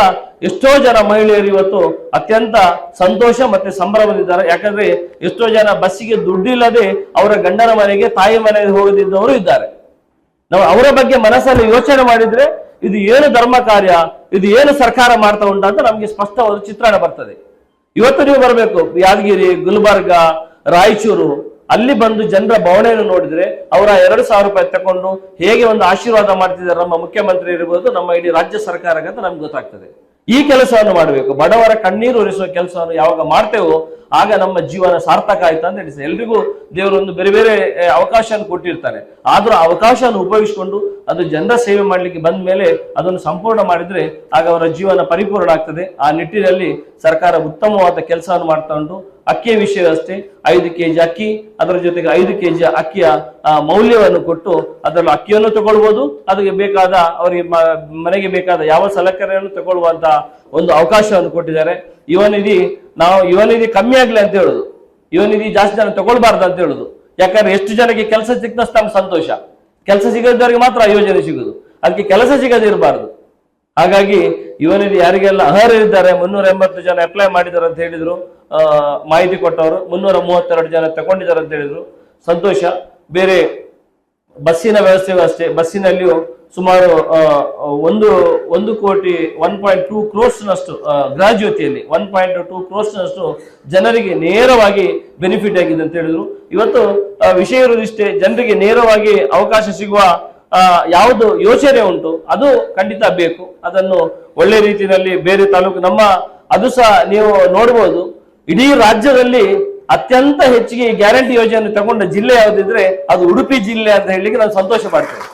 ಎಷ್ಟೋ ಜನ ಮಹಿಳೆಯರು ಇವತ್ತು ಅತ್ಯಂತ ಸಂತೋಷ ಮತ್ತೆ ಸಂಭ್ರಮದಿದ್ದಾರೆ ಯಾಕಂದ್ರೆ ಎಷ್ಟೋ ಜನ ಬಸ್ಸಿಗೆ ದುಡ್ಡಿಲ್ಲದೆ ಅವರ ಗಂಡನ ಮನೆಗೆ, ತಾಯಿ ಮನೆಗೆ ಹೋಗದಿದ್ದವರು ಇದ್ದಾರೆ. ನಾವು ಅವರ ಬಗ್ಗೆ ಮನಸ್ಸಲ್ಲಿ ಯೋಚನೆ ಮಾಡಿದ್ರೆ ಇದು ಏನು ಧರ್ಮ ಕಾರ್ಯ, ಇದು ಏನು ಸರ್ಕಾರ ಮಾಡ್ತಾ ಉಂಟ ಅಂತ ನಮ್ಗೆ ಸ್ಪಷ್ಟವಾದ ಚಿತ್ರಣ ಬರ್ತದೆ. ಇವತ್ತು ನೀವು ಬರಬೇಕು, ಯಾದಗಿರಿ, ಗುಲ್ಬರ್ಗ, ರಾಯಚೂರು ಅಲ್ಲಿ ಬಂದು ಜನರ ಭಾವನೆಯನ್ನು ನೋಡಿದ್ರೆ ಅವರ ಎರಡು ಸಾವಿರ ರೂಪಾಯಿ ತಕೊಂಡು ಹೇಗೆ ಒಂದು ಆಶೀರ್ವಾದ ಮಾಡ್ತಿದ್ದಾರೆ ನಮ್ಮ ಮುಖ್ಯಮಂತ್ರಿ ಇರ್ಬೋದು, ನಮ್ಮ ಇಡೀ ರಾಜ್ಯ ಸರ್ಕಾರಕ್ಕೆ ಅಂತ ನಮ್ಗೆ ಗೊತ್ತಾಗ್ತದೆ. ಈ ಕೆಲಸವನ್ನು ಮಾಡಬೇಕು. ಬಡವರ ಕಣ್ಣೀರು ಒರೆಸುವ ಕೆಲಸವನ್ನು ಯಾವಾಗ ಮಾಡ್ತೇವೋ, ಆಗ ನಮ್ಮ ಜೀವನ ಸಾರ್ಥಕ ಆಯ್ತು ಅಂತ ಹೇಳಿ ಎಲ್ರಿಗೂ ದೇವರು ಒಂದು ಬೇರೆ ಬೇರೆ ಅವಕಾಶವನ್ನು ಕೊಟ್ಟಿರ್ತಾರೆ. ಆದ್ರೂ ಅವಕಾಶವನ್ನು ಉಪಯೋಗಿಸಿಕೊಂಡು ಅದು ಜನರ ಸೇವೆ ಮಾಡಲಿಕ್ಕೆ ಬಂದ ಮೇಲೆ ಅದನ್ನು ಸಂಪೂರ್ಣ ಮಾಡಿದ್ರೆ ಆಗ ಅವರ ಜೀವನ ಪರಿಪೂರ್ಣ ಆಗ್ತದೆ. ಆ ನಿಟ್ಟಿನಲ್ಲಿ ಸರ್ಕಾರ ಉತ್ತಮವಾದ ಕೆಲಸವನ್ನು ಮಾಡ್ತಾ ಉಂಟು. ಅಕ್ಕಿಯ ವಿಷಯ ಅಷ್ಟೇ. ಐದು ಕೆಜಿ ಅಕ್ಕಿ, ಅದರ ಜೊತೆಗೆ ಐದು ಕೆಜಿ ಅಕ್ಕಿಯ ಮೌಲ್ಯವನ್ನು ಕೊಟ್ಟು ಅದರಲ್ಲಿ ಅಕ್ಕಿಯನ್ನು ತಗೊಳ್ಬಹುದು ಅದಕ್ಕೆ ಬೇಕಾದ ಅವರಿಗೆ ಮನೆಗೆ ಬೇಕಾದ ಯಾವ ಸಲಕರಣೆಯನ್ನು ತಗೊಳ್ಳುವಂತಹ ಒಂದು ಅವಕಾಶವನ್ನು ಕೊಟ್ಟಿದ್ದಾರೆ. ಯುವನಿಧಿ ನಾವು ಯುವ ನಿಧಿ ಕಮ್ಮಿ ಆಗ್ಲಿ ಅಂತ ಹೇಳುದು. ಯುವ ನಿಧಿ ಜಾಸ್ತಿ ಜನ ತಗೊಳ್ಬಾರ್ದು ಅಂತ ಹೇಳುದು. ಯಾಕಂದ್ರೆ ಎಷ್ಟು ಜನಕ್ಕೆ ಕೆಲಸ ಸಿಕ್ತಷ್ಟು ನಮ್ಗೆ ಸಂತೋಷ. ಕೆಲಸ ಸಿಗದವರಿಗೆ ಮಾತ್ರ ಯೋಜನೆ ಸಿಗುದು. ಅದಕ್ಕೆ ಕೆಲಸ ಸಿಗದಿರಬಾರ್ದು ಹಾಗಾಗಿ ಯುವ ನಿಧಿ ಯಾರಿಗೆಲ್ಲ ಅರ್ಹರಿದ್ದಾರೆ, ಮುನ್ನೂರ ಎಂಬತ್ತು ಜನ ಅಪ್ಲೈ ಮಾಡಿದ್ದಾರೆ ಅಂತ ಹೇಳಿದ್ರು. ಮಾಹಿತಿ ಕೊಟ್ಟವರು. ಮುನ್ನೂರ ಮೂವತ್ತೆರಡು ಜನ ತಗೊಂಡಿದ್ದಾರೆ ಅಂತ ಹೇಳಿದ್ರು. ಸಂತೋಷ. ಬೇರೆ ಬಸ್ಸಿನ ವ್ಯವಸ್ಥೆಯೂ ಅಷ್ಟೇ. ಬಸ್ಸಿನಲ್ಲಿಯೂ ಸುಮಾರು ಒಂದು ಒಂದು ಕೋಟಿ, ಒನ್ ಪಾಯಿಂಟ್ ಟೂ ಕ್ರೋರ್ಸ್ನಷ್ಟು ಗೃಹಜ್ಯೋತಿಯಲ್ಲಿ ಒನ್ ಪಾಯಿಂಟ್ ಟೂ ಕ್ರೋರ್ಸ್ನಷ್ಟು ಜನರಿಗೆ ನೇರವಾಗಿ ಬೆನಿಫಿಟ್ ಆಗಿದೆ ಅಂತ ಹೇಳಿದ್ರು. ಇವತ್ತು ವಿಷಯ ಇರುವುದಿಷ್ಟೇ ಜನರಿಗೆ ನೇರವಾಗಿ ಅವಕಾಶ ಸಿಗುವ ಯಾವುದು ಯೋಚನೆ ಉಂಟು, ಅದು ಖಂಡಿತ ಬೇಕು. ಅದನ್ನು ಒಳ್ಳೆ ರೀತಿಯಲ್ಲಿ ಬೇರೆ ತಾಲೂಕು, ನಮ್ಮ ಅದು ಸಹ ನೀವು ನೋಡ್ಬೋದು. ಇಡೀ ರಾಜ್ಯದಲ್ಲಿ ಅತ್ಯಂತ ಹೆಚ್ಚಿಗೆ ಈ ಗ್ಯಾರಂಟಿ ಯೋಜನೆ ತಗೊಂಡ ಜಿಲ್ಲೆ ಯಾವುದಿದ್ರೆ ಅದು ಉಡುಪಿ ಜಿಲ್ಲೆ ಅಂತ ಹೇಳಲಿಕ್ಕೆ ನಾನು ಸಂತೋಷ ಪಡ್ತೇನೆ.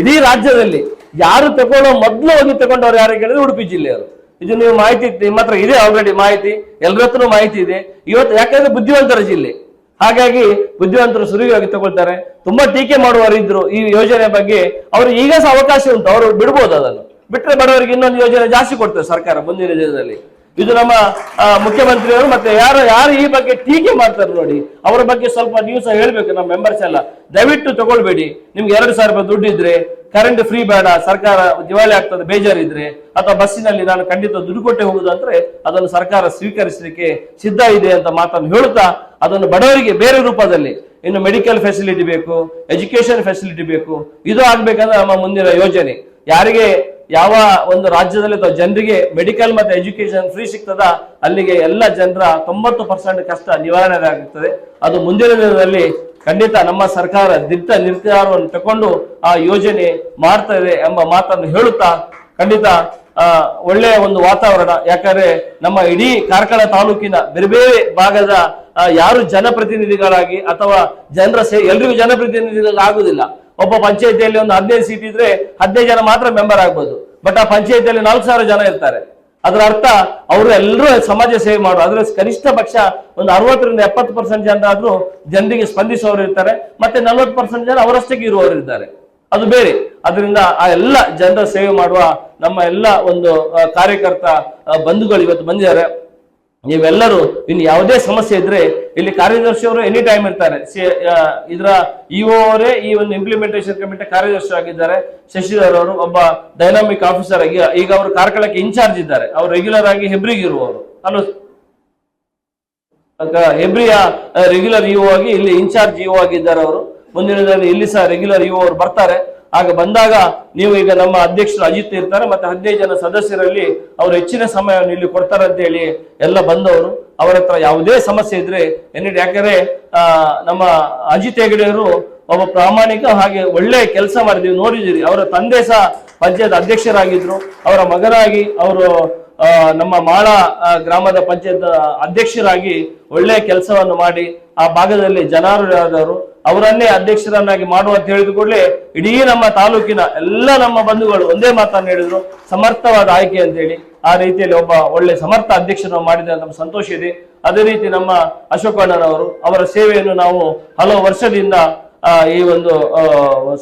ಇಡೀ ರಾಜ್ಯದಲ್ಲಿ ಯಾರು ತಗೊಳ್ಳೋ ಮೊದಲು ಹೋಗಿ ತಗೊಂಡವ್ರು ಯಾರು ಕೇಳಿದ್ರೆ ಉಡುಪಿ ಜಿಲ್ಲೆಯವರು. ಇದು ನೀವು ಮಾಹಿತಿ ನಿಮ್ಮ ಹತ್ರ ಇದೆ ಆಲ್ರೆಡಿ ಮಾಹಿತಿ ಎಲ್ಲರ ಹತ್ರನೂ ಮಾಹಿತಿ ಇದೆ. ಇವತ್ತು ಯಾಕಂದ್ರೆ ಬುದ್ಧಿವಂತರ ಜಿಲ್ಲೆ. ಹಾಗಾಗಿ ಬುದ್ಧಿವಂತರು ಸುರಿವಾಗಿ ತಗೊಳ್ತಾರೆ. ತುಂಬಾ ಟೀಕೆ ಮಾಡುವವರು ಇದ್ರು ಈ ಯೋಜನೆ ಬಗ್ಗೆ. ಅವರು ಈಗ ಸಹ ಅವಕಾಶ ಉಂಟು, ಅವರು ಬಿಡ್ಬೋದು ಅದನ್ನು. ಬಿಟ್ಟರೆ ಬಡವರಿಗೆ ಇನ್ನೊಂದು ಯೋಜನೆ ಜಾಸ್ತಿ ಕೊಡ್ತಾರೆ ಸರ್ಕಾರ ಮುಂದಿನ ದಿನದಲ್ಲಿ. ಇದು ನಮ್ಮ ಮುಖ್ಯಮಂತ್ರಿಯವರು ಮತ್ತೆ ಯಾರು ಯಾರು ಈ ಬಗ್ಗೆ ಟೀಕೆ ಮಾಡ್ತಾರೆ ನೋಡಿ, ಅವರ ಬಗ್ಗೆ ಸ್ವಲ್ಪ ನ್ಯೂಸ್ ಹೇಳ್ಬೇಕು ನಮ್ಮ ಮೆಂಬರ್ಸ್ ಎಲ್ಲ. ದಯವಿಟ್ಟು ತಗೊಳ್ಬೇಡಿ. ನಿಮ್ಗೆ ಎರಡು ಸಾವಿರ ರೂಪಾಯಿ ದುಡ್ಡು ಇದ್ರೆ ಕರೆಂಟ್ ಫ್ರೀ ಬೇಡ, ಸರ್ಕಾರ ದಿವಾಳಿ ಆಗ್ತದೆ, ಬೇಜಾರಿದ್ರೆ, ಅಥವಾ ಬಸ್ಸಿನಲ್ಲಿ ನಾನು ಖಂಡಿತ ದುಡ್ಡು ಕೊಟ್ಟೆ ಹೋಗುದು ಅಂದ್ರೆ, ಅದನ್ನು ಸರ್ಕಾರ ಸ್ವೀಕರಿಸಲಿಕ್ಕೆ ಸಿದ್ಧ ಇದೆ ಅಂತ ಮಾತನ್ನು ಹೇಳುತ್ತಾ, ಅದನ್ನು ಬಡವರಿಗೆ ಬೇರೆ ರೂಪದಲ್ಲಿ, ಇನ್ನು ಮೆಡಿಕಲ್ ಫೆಸಿಲಿಟಿ ಬೇಕು ಎಜುಕೇಶನ್ ಫೆಸಿಲಿಟಿ ಬೇಕು, ಇದು ಆಗ್ಬೇಕಂದ್ರೆ ನಮ್ಮ ಮುಂದಿನ ಯೋಜನೆ. ಯಾರಿಗೆ ಯಾವ ಒಂದು ರಾಜ್ಯದಲ್ಲಿ ಅಥವಾ ಜನರಿಗೆ ಮೆಡಿಕಲ್ ಮತ್ತೆ ಎಜುಕೇಶನ್ ಫ್ರೀ ಸಿಗ್ತದ, ಅಲ್ಲಿಗೆ ಎಲ್ಲ ಜನರ ತೊಂಬತ್ತು ಪರ್ಸೆಂಟ್ ಕಷ್ಟ ನಿವಾರಣೆ ಆಗುತ್ತದೆ. ಅದು ಮುಂದಿನ ದಿನದಲ್ಲಿ ಖಂಡಿತ ನಮ್ಮ ಸರ್ಕಾರ ದಿಟ್ಟ ನಿರ್ಧಾರವನ್ನು ತಕೊಂಡು ಆ ಯೋಜನೆ ಮಾಡ್ತದೆ ಎಂಬ ಮಾತನ್ನು ಹೇಳುತ್ತಾ, ಖಂಡಿತ ಒಳ್ಳೆಯ ಒಂದು ವಾತಾವರಣ. ಯಾಕಂದ್ರೆ ನಮ್ಮ ಇಡೀ ಕಾರ್ಕಳ ತಾಲೂಕಿನ ಬೇರೆ ಬೇರೆ ಭಾಗದ ಯಾರು ಜನಪ್ರತಿನಿಧಿಗಳಾಗಿ ಅಥವಾ ಜನರ ಸೇ, ಎಲ್ರಿಗೂ ಜನಪ್ರತಿನಿಧಿಗಳಾಗುದಿಲ್ಲ ಒಬ್ಬ ಪಂಚಾಯತಿಯಲ್ಲಿ ಒಂದು ಹದಿನೈದು ಸೀಟ್ ಇದ್ರೆ ಹದಿನೈದು ಜನ ಮಾತ್ರ ಮೆಂಬರ್ ಆಗ್ಬೋದು. ಬಟ್ ಆ ಪಂಚಾಯತಿಯಲ್ಲಿ ನಾಲ್ಕು ಸಾವಿರ ಜನ ಇರ್ತಾರೆ. ಅದರ ಅರ್ಥ, ಅವರು ಎಲ್ಲರೂ ಸಮಾಜ ಸೇವೆ ಮಾಡುವ ಅದ್ರ ಕನಿಷ್ಠ ಪಕ್ಷ ಒಂದು ಅರವತ್ತರಿಂದ ಎಪ್ಪತ್ತು ಪರ್ಸೆಂಟ್ ಆದ್ರೂ ಜನರಿಗೆ ಸ್ಪಂದಿಸುವವರು ಇರ್ತಾರೆ. ಮತ್ತೆ ನಲ್ವತ್ತು ಪರ್ಸೆಂಟ್ ಜನ ಅವರಷ್ಟಕ್ಕೆ ಇರುವವರು ಇದ್ದಾರೆ. ಅದು ಬೇರೆ. ಅದರಿಂದ ಆ ಎಲ್ಲ ಜನರ ಸೇವೆ ಮಾಡುವ ನಮ್ಮ ಎಲ್ಲ ಒಂದು ಕಾರ್ಯಕರ್ತ ಬಂಧುಗಳು ಇವತ್ತು ಬಂದಿದ್ದಾರೆ. ನೀವೆಲ್ಲರೂ ಇನ್ನು ಯಾವುದೇ ಸಮಸ್ಯೆ ಇದ್ರೆ ಇಲ್ಲಿ ಕಾರ್ಯದರ್ಶಿ ಅವರು ಎನಿ ಟೈಮ್ ಇರ್ತಾರೆ. ಇದರ ಇಒ ಅವರೇ ಈ ಒಂದು ಇಂಪ್ಲಿಮೆಂಟೇಷನ್ ಕಮಿಟಿ ಕಾರ್ಯದರ್ಶಿ ಆಗಿದ್ದಾರೆ. ಶಶಿಧರ್ ಅವರು ಒಬ್ಬ ಡೈನಾಮಿಕ್ ಆಫೀಸರ್ ಆಗಿ, ಈಗ ಅವರು ಕಾರ್ಕಳಕ್ಕೆ ಇನ್ಚಾರ್ಜ್ ಇದ್ದಾರೆ. ಅವರು ರೆಗ್ಯುಲರ್ ಆಗಿ ಹೆಬ್ರಿಗೆ ಇರುವವರು. ಆಗ ಹೆಬ್ರಿಯ ರೆಗ್ಯುಲರ್ ಇಒ ಆಗಿ ಇಲ್ಲಿ ಇನ್ಚಾರ್ಜ್ ಇಒ ಆಗಿದ್ದಾರೆ ಅವರು. ಮುಂದಿನ ಇಲ್ಲಿ ಸಹ ರೆಗ್ಯುಲರ್ ಇಒ ಅವರು ಬರ್ತಾರೆ. ಆಗ ಬಂದಾಗ ನೀವು ಈಗ ನಮ್ಮ ಅಧ್ಯಕ್ಷರು ಅಜಿತ್ ಇರ್ತಾರೆ ಮತ್ತೆ ಹದಿನೈದು ಜನ ಸದಸ್ಯರಲ್ಲಿ ಅವರು ಹೆಚ್ಚಿನ ಸಮಯವನ್ನು ಇಲ್ಲಿ ಕೊಡ್ತಾರೆ ಅಂತ ಹೇಳಿ ಎಲ್ಲ ಬಂದವರು. ಅವರ ಹತ್ರ ಯಾವುದೇ ಸಮಸ್ಯೆ ಇದ್ರೆ ಏನಿದೆ ಯಾಕಂದ್ರೆ ನಮ್ಮ ಅಜಿತ್ ಹೆಗಡೆಯವರು ಒಬ್ಬ ಪ್ರಾಮಾಣಿಕ ಹಾಗೆ ಒಳ್ಳೆ ಕೆಲಸ ಮಾಡಿದೀವಿ ನೋಡಿದ್ದೀರಿ, ಅವರ ತಂದೆ ಸಹ ಪಂಚಾಯತ್ ಅಧ್ಯಕ್ಷರಾಗಿದ್ರು. ಅವರ ಮಗನಾಗಿ ಅವರು ನಮ್ಮ ಮಾಳ ಗ್ರಾಮದ ಪಂಚಾಯತ್ ಅಧ್ಯಕ್ಷರಾಗಿ ಒಳ್ಳೆಯ ಕೆಲಸವನ್ನು ಮಾಡಿ ಆ ಭಾಗದಲ್ಲಿ ಜನಾರ್ದವರು ಅವರನ್ನೇ ಅಧ್ಯಕ್ಷರನ್ನಾಗಿ ಮಾಡುವ ಅಂತ ಹೇಳಿದ ಕೂಡಲೇ ಇಡೀ ನಮ್ಮ ತಾಲೂಕಿನ ಎಲ್ಲ ನಮ್ಮ ಬಂಧುಗಳು ಒಂದೇ ಮಾತನ್ನು ಹೇಳಿದ್ರು. ಸಮರ್ಥವಾದ ಆಯ್ಕೆ ಅಂತ ಹೇಳಿ ಆ ರೀತಿಯಲ್ಲಿ ಒಬ್ಬ ಒಳ್ಳೆ ಸಮರ್ಥ ಅಧ್ಯಕ್ಷರನ್ನು ಮಾಡಿದ ನಮ್ಮ ಸಂತೋಷ ಇದೆ. ಅದೇ ರೀತಿ ನಮ್ಮ ಅಶೋಕಣ್ಣನವರು ಅವರ ಸೇವೆಯನ್ನು ನಾವು ಹಲವು ವರ್ಷದಿಂದ ಈ ಒಂದು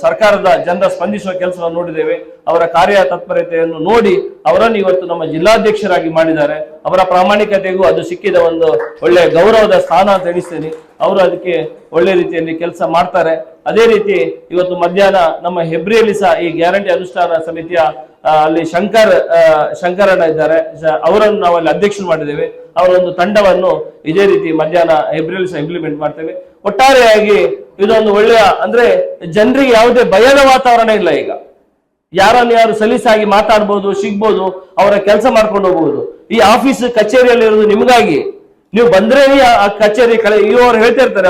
ಸರ್ಕಾರದ ಜನರ ಸ್ಪಂದಿಸುವ ಕೆಲಸವನ್ನು ನೋಡಿದ್ದೇವೆ. ಅವರ ಕಾರ್ಯ ತತ್ಪರತೆಯನ್ನು ನೋಡಿ ಅವರನ್ನು ಇವತ್ತು ನಮ್ಮ ಜಿಲ್ಲಾಧ್ಯಕ್ಷರಾಗಿ ಮಾಡಿದ್ದಾರೆ. ಅವರ ಪ್ರಾಮಾಣಿಕತೆಗೂ ಅದು ಸಿಕ್ಕಿದ ಒಂದು ಒಳ್ಳೆಯ ಗೌರವದ ಸ್ಥಾನ ಅಂತ ಎಣಿಸ್ತೇನೆ. ಅವರು ಅದಕ್ಕೆ ಒಳ್ಳೆ ರೀತಿಯಲ್ಲಿ ಕೆಲಸ ಮಾಡ್ತಾರೆ. ಅದೇ ರೀತಿ ಇವತ್ತು ಮಧ್ಯಾಹ್ನ ನಮ್ಮ ಹೆಬ್ರಿಯಲ್ಲಿ ಸಹ ಈ ಗ್ಯಾರಂಟಿ ಅನುಷ್ಠಾನ ಸಮಿತಿಯ ಅಲ್ಲಿ ಶಂಕರ್ ಶಂಕರಣ್ಣ ಇದ್ದಾರೆ. ಅವರನ್ನು ನಾವು ಅಲ್ಲಿ ಅಧ್ಯಕ್ಷರು ಮಾಡಿದ್ದೇವೆ. ಅವರ ಒಂದು ತಂಡವನ್ನು ಇದೇ ರೀತಿ ಮಧ್ಯಾಹ್ನ ಹೆಬ್ರಿಯಲ್ಲಿ ಸಹ ಇಂಪ್ಲಿಮೆಂಟ್ ಮಾಡ್ತೇವೆ. ಒಟ್ಟಾರೆಯಾಗಿ ಇದೊಂದು ಒಳ್ಳೆಯ, ಅಂದ್ರೆ ಜನರಿಗೆ ಯಾವುದೇ ಭಯದ ವಾತಾವರಣ ಇಲ್ಲ ಈಗ. ಯಾರನ್ನು ಯಾರು ಸಲೀಸಾಗಿ ಮಾತಾಡ್ಬೋದು, ಸಿಗ್ಬೋದು, ಅವರ ಕೆಲಸ ಮಾಡ್ಕೊಂಡು ಹೋಗ್ಬೋದು. ಈ ಆಫೀಸ್ ಕಚೇರಿಯಲ್ಲಿರೋದು ನಿಮಗಾಗಿ. ನೀವು ಬಂದ್ರೆ ಆ ಕಚೇರಿ ಕಳೆ ಇವರು ಹೇಳ್ತಾ ಇರ್ತಾರೆ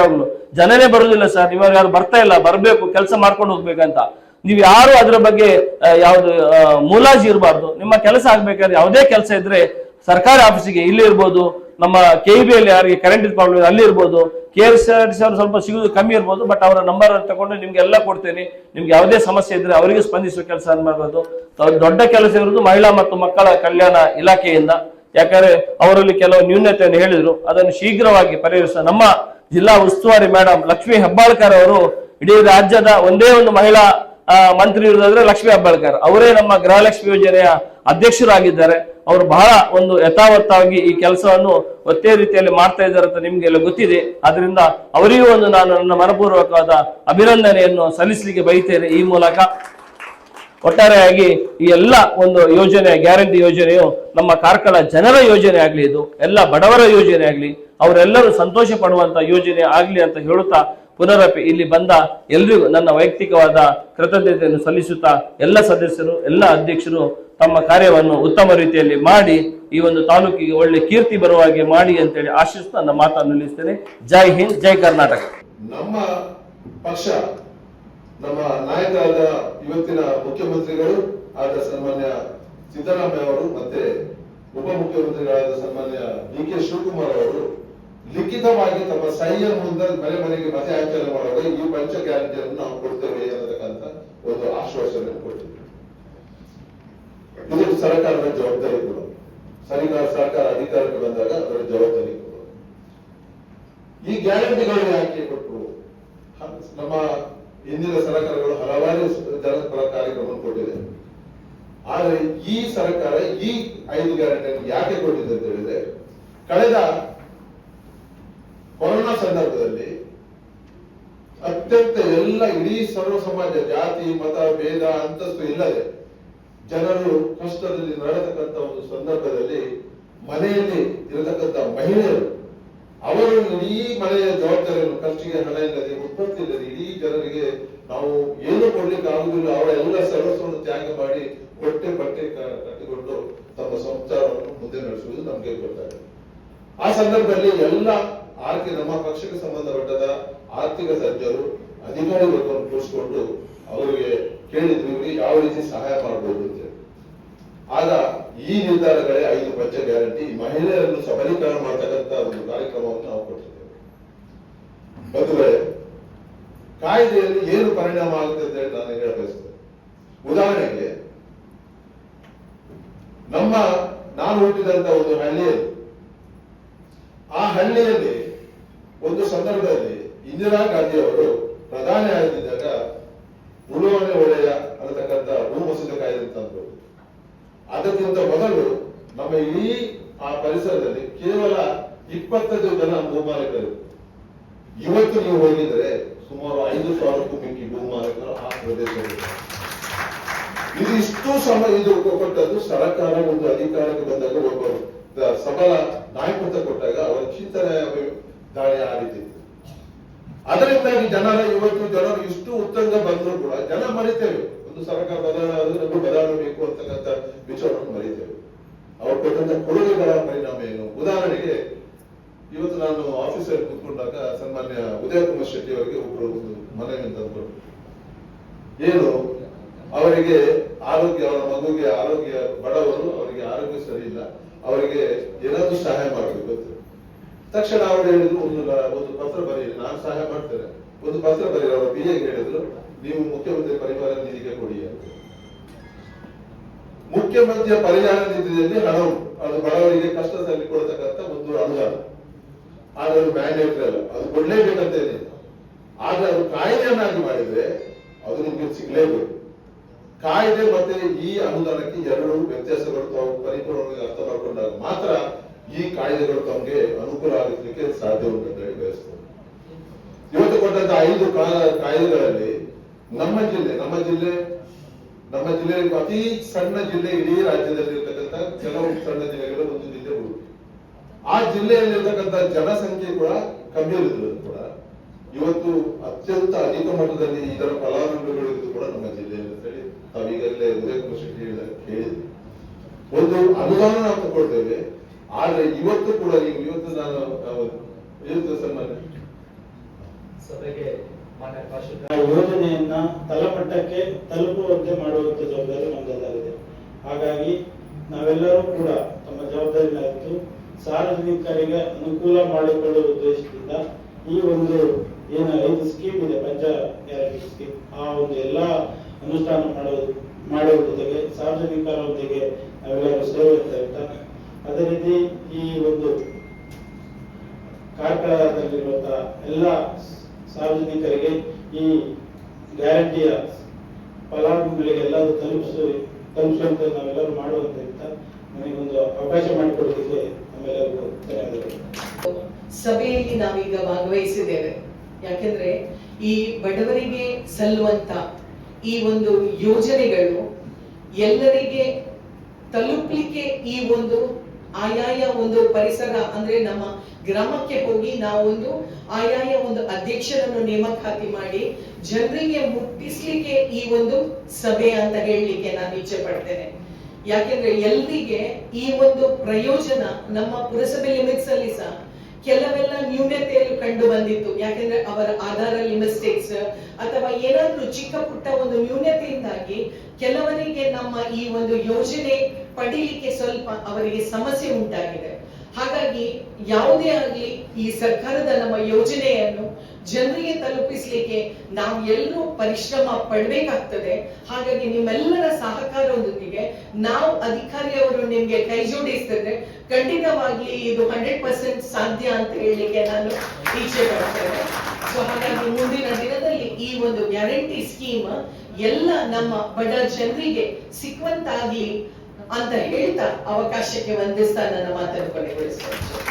ಜನನೇ ಬರುದಿಲ್ಲ ಸರ್, ಇವಾಗ ಯಾರು ಬರ್ತಾ ಇಲ್ಲ, ಬರ್ಬೇಕು, ಕೆಲಸ ಮಾಡ್ಕೊಂಡು ಹೋಗ್ಬೇಕಂತ. ನೀವು ಯಾರು ಅದ್ರ ಬಗ್ಗೆ ಯಾವ್ದು ಮೂಲಾಜಿ ಇರಬಾರ್ದು. ನಿಮ್ಮ ಕೆಲಸ ಆಗ್ಬೇಕಾದ್ರೆ ಯಾವುದೇ ಕೆಲಸ ಇದ್ರೆ ಸರ್ಕಾರಿ ಆಫೀಸಿಗೆ ಇಲ್ಲಿ ಇರ್ಬೋದು, ನಮ್ಮ ಕೆ ಬಿ ಅಲ್ಲಿ ಯಾರಿಗೆ ಕರೆಂಟ್ ಪ್ರಾಬ್ಲಮ್ ಅಲ್ಲಿ ಇರ್ಬೋದು ಕೆ ಎಸ್ ಆರ್ ಸಿ ಅವ್ರು ಸ್ವಲ್ಪ ಸಿಗೋದು ಕಮ್ಮಿ ಇರ್ಬೋದು ಬಟ್ ಅವರ ನಂಬರ್ ತಗೊಂಡು ನಿಮ್ಗೆ ಎಲ್ಲ ಕೊಡ್ತೇನೆ. ನಿಮ್ಗೆ ಯಾವುದೇ ಸಮಸ್ಯೆ ಇದ್ರೆ ಅವರಿಗೆ ಸ್ಪಂದಿಸುವ ಕೆಲಸ ಮಾಡ್ಬೋದು. ದೊಡ್ಡ ಕೆಲಸ ಇರೋದು ಮಹಿಳಾ ಮತ್ತು ಮಕ್ಕಳ ಕಲ್ಯಾಣ ಇಲಾಖೆಯಿಂದ. ಯಾಕಂದ್ರೆ ಅವರಲ್ಲಿ ಕೆಲವು ನ್ಯೂನತೆಯನ್ನು ಹೇಳಿದ್ರು. ಅದನ್ನು ಶೀಘ್ರವಾಗಿ ಪರಿಹರಿಸ ನಮ್ಮ ಜಿಲ್ಲಾ ಉಸ್ತುವಾರಿ ಮೇಡಮ್ ಲಕ್ಷ್ಮಿ ಹೆಬ್ಬಾಳ್ಕರ್ ಅವರು ಇಡೀ ರಾಜ್ಯದ ಒಂದೇ ಒಂದು ಮಹಿಳಾ ಮಂತ್ರಿ ಇರುವುದಾದ್ರೆ ಲಕ್ಷ್ಮಿ ಹೆಬ್ಬಾಳ್ಕರ್. ಅವರೇ ನಮ್ಮ ಗೃಹಲಕ್ಷ್ಮಿ ಯೋಜನೆಯ ಅಧ್ಯಕ್ಷರಾಗಿದ್ದಾರೆ. ಅವರು ಬಹಳ ಒಂದು ಯಥಾವತ್ತಾಗಿ ಈ ಕೆಲಸವನ್ನು ಒತ್ತೇ ರೀತಿಯಲ್ಲಿ ಮಾಡ್ತಾ ಇದ್ದಾರೆ ಅಂತ ನಿಮ್ಗೆಲ್ಲ ಗೊತ್ತಿದೆ. ಆದ್ರಿಂದ ಅವರಿಗೂ ಒಂದು ನಾನು ನನ್ನ ಮನಪೂರ್ವಕವಾದ ಅಭಿನಂದನೆಯನ್ನು ಸಲ್ಲಿಸಲಿಕ್ಕೆ ಬಯತೇನೆ ಈ ಮೂಲಕ. ಒಟ್ಟಾರೆಯಾಗಿ ಈ ಎಲ್ಲ ಒಂದು ಯೋಜನೆ ಗ್ಯಾರಂಟಿ ಯೋಜನೆಯು ನಮ್ಮ ಕಾರ್ಕಳ ಜನರ ಯೋಜನೆ ಆಗಲಿ ಇದು, ಎಲ್ಲ ಬಡವರ ಯೋಜನೆ ಆಗಲಿ, ಅವರೆಲ್ಲರೂ ಸಂತೋಷ ಪಡುವಂತ ಯೋಜನೆ ಆಗಲಿ ಅಂತ ಹೇಳುತ್ತಾ ಪುನರಪಿ ಇಲ್ಲಿ ಬಂದ ಎಲ್ರಿಗೂ ನನ್ನ ವೈಯಕ್ತಿಕವಾದ ಕೃತಜ್ಞತೆಯನ್ನು ಸಲ್ಲಿಸುತ್ತಾ ಎಲ್ಲ ಸದಸ್ಯರು, ಎಲ್ಲ ಅಧ್ಯಕ್ಷರು ತಮ್ಮ ಕಾರ್ಯವನ್ನು ಉತ್ತಮ ರೀತಿಯಲ್ಲಿ ಮಾಡಿ, ಈ ಒಂದು ತಾಲೂಕಿಗೆ ಒಳ್ಳೆ ಕೀರ್ತಿ ಬರುವ ಹಾಗೆ ಮಾಡಿ ಅಂತೇಳಿ ಆಶಿಸ್ತಾ ನನ್ನ ಮಾತನ್ನು ನಿಲ್ಲಿಸ್ತೇನೆ. ಜೈ ಹಿಂದ್, ಜೈ ಕರ್ನಾಟಕ. ನಮ್ಮ ಪಕ್ಷ ನಮ್ಮ ನಾಯಕರಾದ ಇವತ್ತಿನ ಮುಖ್ಯಮಂತ್ರಿಗಳು ಆದ ಸನ್ಮಾನ್ಯ ಸಿದ್ದರಾಮಯ್ಯ ಅವರು ಮತ್ತೆ ಉಪಮುಖ್ಯಮಂತ್ರಿಗಳಾದ ಸನ್ಮಾನ್ಯ ಡಿ ಕೆ ಶಿವಕುಮಾರ್ ಅವರು ಲಿಖಿತವಾಗಿ ತಮ್ಮ ಸಹಿಯ ಮುಂದೆ ಮನೆ ಮನೆಗೆ ಮತಯಾಚನೆ ಮಾಡುವಾಗ ಈ ಪಂಚ ಗ್ಯಾರಂಟಿಯನ್ನು ನಾವು ಕೊಡ್ತೇವೆ ಅನ್ನತಕ್ಕಂಥ ಒಂದು ಆಶ್ವಾಸನೆ ಕೊಡ್ತೀವಿ ಇದು ಸರ್ಕಾರದ ಜವಾಬ್ದಾರಿ ಕೂಡ. ಸರ್ಕಾರ ಸರ್ಕಾರ ಅಧಿಕಾರಕ್ಕೆ ಬಂದಾಗ ಅದರ ಜವಾಬ್ದಾರಿ ಕೂಡ. ಈ ಗ್ಯಾರಂಟಿಗಳು ಯಾಕೆ ಕೊಟ್ಟರು ನಮ್ಮ ಹಿಂದಿನ ಸರ್ಕಾರಗಳು ಹಲವಾರು ಜನಪರ ಕಾರ್ಯಕ್ರಮ ಕೊಟ್ಟಿದೆ. ಆದ್ರೆ ಈ ಸರ್ಕಾರ ಈ ಐದು ಗ್ಯಾರಂಟಿಯನ್ನು ಯಾಕೆ ಕೊಟ್ಟಿದೆ ಅಂತ ಹೇಳಿದ್ರೆ, ಕಳೆದ ಕೊರೋನಾ ಸಂದರ್ಭದಲ್ಲಿ ಅತ್ಯಂತ ಎಲ್ಲ ಇಡೀ ಸರ್ವ ಸಮಾಜ, ಜಾತಿ, ಮತ, ಭೇದ, ಅಂತಸ್ತು ಇಲ್ಲದೆ ಜನರು ಕಷ್ಟದಲ್ಲಿ ನಡೆತಕ್ಕಂಥ ಒಂದು ಸಂದರ್ಭದಲ್ಲಿ ಮನೆಯಲ್ಲಿ ಇರತಕ್ಕಂಥ ಮಹಿಳೆಯರು ಅವರು ಇಡೀ ಮನೆಯ ಜವಾಬ್ದಾರಿಯನ್ನು ಖರ್ಚಿಗೆ ಹಣ ಇಲ್ಲದೆ, ಉತ್ಪತ್ತಿ ಇಲ್ಲದೆ ಇಡೀ ನಾವು ಏನು ಕೊಡ್ಲಿಕ್ಕೆ ಆಗುದಿಲ್ಲ. ಅವರ ಎಲ್ಲ ಸರ್ವಸ್ವವನ್ನು ತ್ಯಾಗ ಮಾಡಿ ಹೊಟ್ಟೆ ಬಟ್ಟೆ ಕಟ್ಟಿಕೊಂಡು ತಮ್ಮ ಸಂಸಾರವನ್ನು ಮುಂದೆ ನಡೆಸುವುದು ನಮಗೆ ಗೊತ್ತಾಗಿದೆ. ಆ ಸಂದರ್ಭದಲ್ಲಿ ಎಲ್ಲ ಆರ್ಥಿಕ ನಮ್ಮ ಪಕ್ಷಕ್ಕೆ ಸಂಬಂಧಪಟ್ಟದ ಆರ್ಥಿಕ ತಜ್ಞರು ಅಧಿಕಾರಿಗಳನ್ನು ಕೂರಿಸಿಕೊಂಡು ಅವರಿಗೆ ಕೇಳಿದ್ವಿ ಇವರಿಗೆ ಯಾವ ರೀತಿ ಸಹಾಯ ಮಾಡಬಹುದು ಅಂತ. ಆಗ ಈ ನಿರ್ಧಾರಗಳೇ ಐದು ಪಂಚ ಗ್ಯಾರಂಟಿ ಮಹಿಳೆಯರನ್ನು ಸಬಲೀಕರಣ ಮಾಡತಕ್ಕಂತ ಒಂದು ಕಾರ್ಯಕ್ರಮವನ್ನು ನಾವು ಕೊಟ್ಟಿದ್ದೇವೆ. ಬಂಧುಗಳೇ ಕಾಯ್ದೆಯಲ್ಲಿ ಏನು ಪರಿಣಾಮ ಆಗುತ್ತೆ ಅಂತ ಹೇಳಿ ನಾನು ಹೇಳ ಬಯಸ್ತೇನೆ. ಉದಾಹರಣೆಗೆ, ನಮ್ಮ, ನಾನು ಹುಟ್ಟಿದಂತ ಒಂದು ಹಳ್ಳಿಯಲ್ಲಿ, ಆ ಹಳ್ಳಿಯಲ್ಲಿ ಒಂದು ಸಂದರ್ಭದಲ್ಲಿ ಇಂದಿರಾ ಗಾಂಧಿ ಅವರು ಪ್ರಧಾನಿ ಆಗಿದ್ದಾಗ ಉಳುವನೆ ಒಡೆಯ ಅನ್ನತಕ್ಕಂಥ ಭೂ ಮಸೂದೆ ಕಾಯ್ದೆ ತಂದರು ಅದಕ್ಕಿಂತ ಮೊದಲು ನಮ್ಮ ಇಡೀ ಆ ಪರಿಸರದಲ್ಲಿ ಕೇವಲ ಇಪ್ಪತ್ತೈದು ಜನ ಭೂಮಾಲೀಕರು. ಇವತ್ತು ನೀವು ಹೋಗಿದ್ರೆ ಸುಮಾರು ಐದು ಸಾವಿರಕ್ಕೂ ಬೆಂಕಿ ಭೂಮಾಲೀಕರು ಆ ಪ್ರದೇಶದಲ್ಲಿ. ಇದು ಇಷ್ಟು ಸಮಯ ಇದು ಕೊಟ್ಟದ್ದು ಸರ್ಕಾರ ಒಂದು ಅಧಿಕಾರಕ್ಕೆ ಬಂದಾಗ ಒಬ್ಬ ಸಬಲ ನಾಯಕತ್ವ ಕೊಟ್ಟಾಗ ಅವರ ಚಿಂತನೆ ದಾಳಿ ಆ ರೀತಿ. ಅದರಿಂದಾಗಿ ಜನರ ಇವತ್ತು ಜನರು ಇಷ್ಟು ಉತ್ತಂಗ ಬಂದರೂ ಕೂಡ ಜನ ಮರಿತೇವೆ. ಒಂದು ಸರ್ಕಾರ ಬದಲಾದ್ರೆ ನಮಗೂ ಬದಲಾಗಬೇಕು ಅಂತಕ್ಕಂಥ ವಿಚಾರವನ್ನು ಮರಿತೇವೆ. ಅವ್ರು ಕೊಟ್ಟಂತ ಕೊಡುಗೆಗಳ ಪರಿಣಾಮ ಏನು? ಉದಾಹರಣೆಗೆ ಇವತ್ತು ನಾನು ಆಫೀಸಲ್ಲಿ ಕೂತ್ಕೊಂಡಾಗ ಸನ್ಮಾನ್ಯ ಉದಯ ಕುಮಾರ್ ಶೆಟ್ಟಿ ಅವರಿಗೆ ಒಬ್ಬರು ಒಂದು ಮನವಿ ತಂದ್ರು ಏನು? ಅವರಿಗೆ ಆರೋಗ್ಯ, ಅವರ ಮಗುಗೆ ಆರೋಗ್ಯ, ಬಡವರು ಅವರಿಗೆ ಆರೋಗ್ಯ ಸರಿ ಇಲ್ಲ. ಅವರಿಗೆ ಏನಾದ್ರೂ ಸಹಾಯ ಮಾಡಬೇಕು ತಕ್ಷಣ ಅವರು ಹೇಳಿದ್ರು, ಒಂದು ಒಂದು ಪತ್ರ ಬರೀ ನಾನು ಸಹಾಯ ಮಾಡ್ತೇನೆ. ಒಂದು ಪತ್ರ ಬರೀ ಅವರ ಬಿ ಹೇಳಿದ್ರು, ನೀವು ಮುಖ್ಯಮಂತ್ರಿ ಪರಿಹಾರ ನಿಧಿಗೆ ಕೊಡಿ ಅಂತ. ಮುಖ್ಯಮಂತ್ರಿಯ ಪರಿಹಾರ ನಿಧಿಯಲ್ಲಿ ಹಣ ಅದು ಬಡವರಿಗೆ ಕಷ್ಟದಲ್ಲಿ ಕೊಡತಕ್ಕಂಥ ಒಂದು ಅನುದಾನ. ಆದ್ರೆ ಅದು ಮ್ಯಾಂಡೇಟರಿ ಅಲ್ಲ. ಅದು ಕೊಡ್ಲೇಬೇಕಂತೇನೆ ಆದ್ರೆ ಅದು ಕಾಯ್ದೆಯನ್ನಾಗಿ ಮಾಡಿದ್ರೆ ಅದು ನಿಮ್ಗೆ ಸಿಗ್ಲೇಬೇಕು. ಕಾಯ್ದೆ ಮತ್ತೆ ಈ ಅನುದಾನಕ್ಕೆ ಎರಡು ವ್ಯತ್ಯಾಸಗಳು ತಾವು ಪರಿಪೂರ್ಣವಾಗಿ ಅರ್ಥ ಮಾಡಿಕೊಂಡಾಗ ಮಾತ್ರ ಈ ಕಾಯ್ದೆಗಳು ತಮಗೆ ಅನುಕೂಲ ಆಗಲಿಕ್ಕೆ ಸಾಧ್ಯ ಉಂಟು ಅಂತ ಹೇಳಿ ಬಯಸ್ತೇನೆ. ಇವತ್ತು ಕೊಟ್ಟಂತ ಐದು ಕಾಯ್ದೆಗಳಲ್ಲಿ ನಮ್ಮ ಜಿಲ್ಲೆ ನಮ್ಮ ಜಿಲ್ಲೆ ನಮ್ಮ ಜಿಲ್ಲೆ ಅತಿ ಸಣ್ಣ ಜಿಲ್ಲೆ ಇಡೀ ರಾಜ್ಯದಲ್ಲಿ ಇರ್ತಕ್ಕಂಥ ಕೆಲವು ಸಣ್ಣ ಜಿಲ್ಲೆಗಳು ಒಂದು ಆ ಜಿಲ್ಲೆಯಲ್ಲಿರ್ತಕ್ಕಂಥ ಜನಸಂಖ್ಯೆ ಕೂಡ ಕಮ್ಮಿ ಇರುತ್ತದೆ ಕೂಡ. ಇವತ್ತು ಅತ್ಯಂತ ಅಧಿಕ ಮಟ್ಟದಲ್ಲಿ ಇದರ ಫಲಾನುಭವಿಗಳು ಇರುವುದು ಕೂಡ ನಮ್ಮ ಜಿಲ್ಲೆಯಲ್ಲಿ ಅಂತ ಹೇಳಿ ತಾವೀಗಲೇ ಉದಯ ಕೃಷಿ ಕೇಳಿದ್ವಿ. ಒಂದು ಅನುದಾನ ನಾವು ತಗೊಳ್ತೇವೆ ಆದ್ರೆ ಇವತ್ತು ಕೂಡ ನೀವು ಇವತ್ತು ನಾನು ಇವತ್ತು ಸನ್ಮಾನ್ಯ? ಸಭೆಗೆ ಯೋಜನೆಯನ್ನ ತಳಮಟ್ಟಕ್ಕೆ ತಲುಪುವಂತೆ ಮಾಡುವಂತ ಜವಾಬ್ದಾರಿ ನಮ್ಮೆಲ್ಲರಿದೆ ಹಾಗಾಗಿ ನಾವೆಲ್ಲರೂ ಕೂಡ ತಮ್ಮ ಜವಾಬ್ದಾರಿನ ಸಾರ್ವಜನಿಕರಿಗೆ ಅನುಕೂಲ ಮಾಡಿಕೊಳ್ಳುವ ಉದ್ದೇಶದಿಂದ ಈ ಒಂದು ಏನು ಐದು ಸ್ಕೀಮ್ ಇದೆ ಪಂಚ ಗ್ಯಾರಂಟಿ ಸ್ಕೀಮ್ ಆ ಒಂದು ಎಲ್ಲ ಅನುಷ್ಠಾನ ಮಾಡುವುದು ಮಾಡುವ ಜೊತೆಗೆ ಸಾರ್ವಜನಿಕರೊಂದಿಗೆ ನಾವೆಲ್ಲರೂ ಸೇವೆ ಅಂತ ಅದೇ ರೀತಿ ಈ ಒಂದು ಕಾರ್ಕಳದಲ್ಲಿರುವಂತಹ ಎಲ್ಲ ಸಾರ್ವಜನಿಕರಿಗೆ ಈ ಗ್ಯಾರಂಟಿಯ ಫಲಾನುಭವಿಗಳಿಗೆ ಎಲ್ಲರೂ ತಲುಪಿಸು ತಲುಪಿಸುವಂತೆ ನಾವೆಲ್ಲರೂ ಮಾಡುವಂತ ಅಂತ ನನಗೊಂದು ಅವಕಾಶ ಮಾಡಿಕೊಡೋದಕ್ಕೆ ನಮ್ಮೆಲ್ಲರಿಗೂ ಧನ್ಯವಾದಗಳು ಸಭೆಯಲ್ಲಿ ನಾವೀಗ ಭಾಗವಹಿಸಿದ್ದೇವೆ ಯಾಕೆಂದ್ರೆ ಈ ಬಡವರಿಗೆ ಸಲ್ಲುವಂತ ಈ ಒಂದು ಯೋಜನೆಗಳು ಎಲ್ಲರಿಗೆ ತಲುಪಲಿಕ್ಕೆ ಈ ಒಂದು ಆಯಾಯ ಒಂದು ಪರಿಸರ ಅಂದ್ರೆ ನಮ್ಮ ಗ್ರಾಮಕ್ಕೆ ಹೋಗಿ ನಾವೊಂದು ಆಯಾಯ ಒಂದು ಅಧ್ಯಕ್ಷರನ್ನು ನೇಮಕಾತಿ ಮಾಡಿ ಜನರಿಗೆ ಮುಟ್ಟಿಸ್ಲಿಕ್ಕೆ ಈ ಒಂದು ಸಭೆ ಅಂತ ಹೇಳಲಿಕ್ಕೆ ನಾನು ಇಚ್ಛೆ ಪಡ್ತೇನೆ. ಯಾಕೆಂದ್ರೆ ಎಲ್ರಿಗೆ ಈ ಒಂದು ಪ್ರಯೋಜನ ನಮ್ಮ ಪುರಸಭೆ ಲಿಮಿಟ್ಸ್ ಅಲ್ಲಿ ಸಹ ಕೆಲವೆಲ್ಲ ನ್ಯೂನತೆಯಲ್ಲಿ ಕಂಡು ಬಂದಿತ್ತು. ಯಾಕಂದ್ರೆ ಅವರ ಆಧಾರಲ್ಲಿ ಮಿಸ್ಟೇಕ್ಸ್ ಅಥವಾ ಏನಾದ್ರೂ ಚಿಕ್ಕ ಪುಟ್ಟ ಒಂದು ನ್ಯೂನತೆಯಿಂದಾಗಿ ಕೆಲವರಿಗೆ ನಮ್ಮ ಈ ಒಂದು ಯೋಜನೆ ಪಡೀಲಿಕ್ಕೆ ಸ್ವಲ್ಪ ಅವರಿಗೆ ಸಮಸ್ಯೆ ಉಂಟಾಗಿದೆ. ಹಾಗಾಗಿ ಯಾವುದೇ ಆಗಲಿ ಈ ಸರ್ಕಾರದ ನಮ್ಮ ಯೋಜನೆಯನ್ನು ಜನರಿಗೆ ತಲುಪಿಸ್ಲಿಕ್ಕೆ ನಾವು ಎಲ್ಲರೂ ಪರಿಶ್ರಮ ಪಡ್ಬೇಕಾಗ್ತದೆ. ಹಾಗಾಗಿ ನಿಮ್ಮೆಲ್ಲರ ಸಹಕಾರದೊಂದಿಗೆ ನಾವು ಅಧಿಕಾರಿಯವರು ನಿಮ್ಗೆ ಕೈ ಜೋಡಿಸ್ತಿದ್ರೆ ಖಂಡಿತವಾಗಿ ಇದು ಹಂಡ್ರೆಡ್ ಪರ್ಸೆಂಟ್ ಸಾಧ್ಯ ಅಂತ ಹೇಳಲಿಕ್ಕೆ ನಾನು ಇಚ್ಛೆ ಪಡ್ತೇನೆ. ಸೊ ಹಾಗಾಗಿ ಮುಂದಿನ ದಿನದಲ್ಲಿ ಈ ಒಂದು ಗ್ಯಾರಂಟಿ ಸ್ಕೀಮ್ ಎಲ್ಲ ನಮ್ಮ ಬಡ ಜನರಿಗೆ ಸಿಕ್ಕುವಂತಾಗ್ಲಿ ಅಂತ ಹೇಳ್ತಾ ಅವಕಾಶಕ್ಕೆ ವಂದಿಸ್ತಾ ನನ್ನ ಮಾತನ್ನು ಕೊನೆಗೊಳಿಸ್ತೇನೆ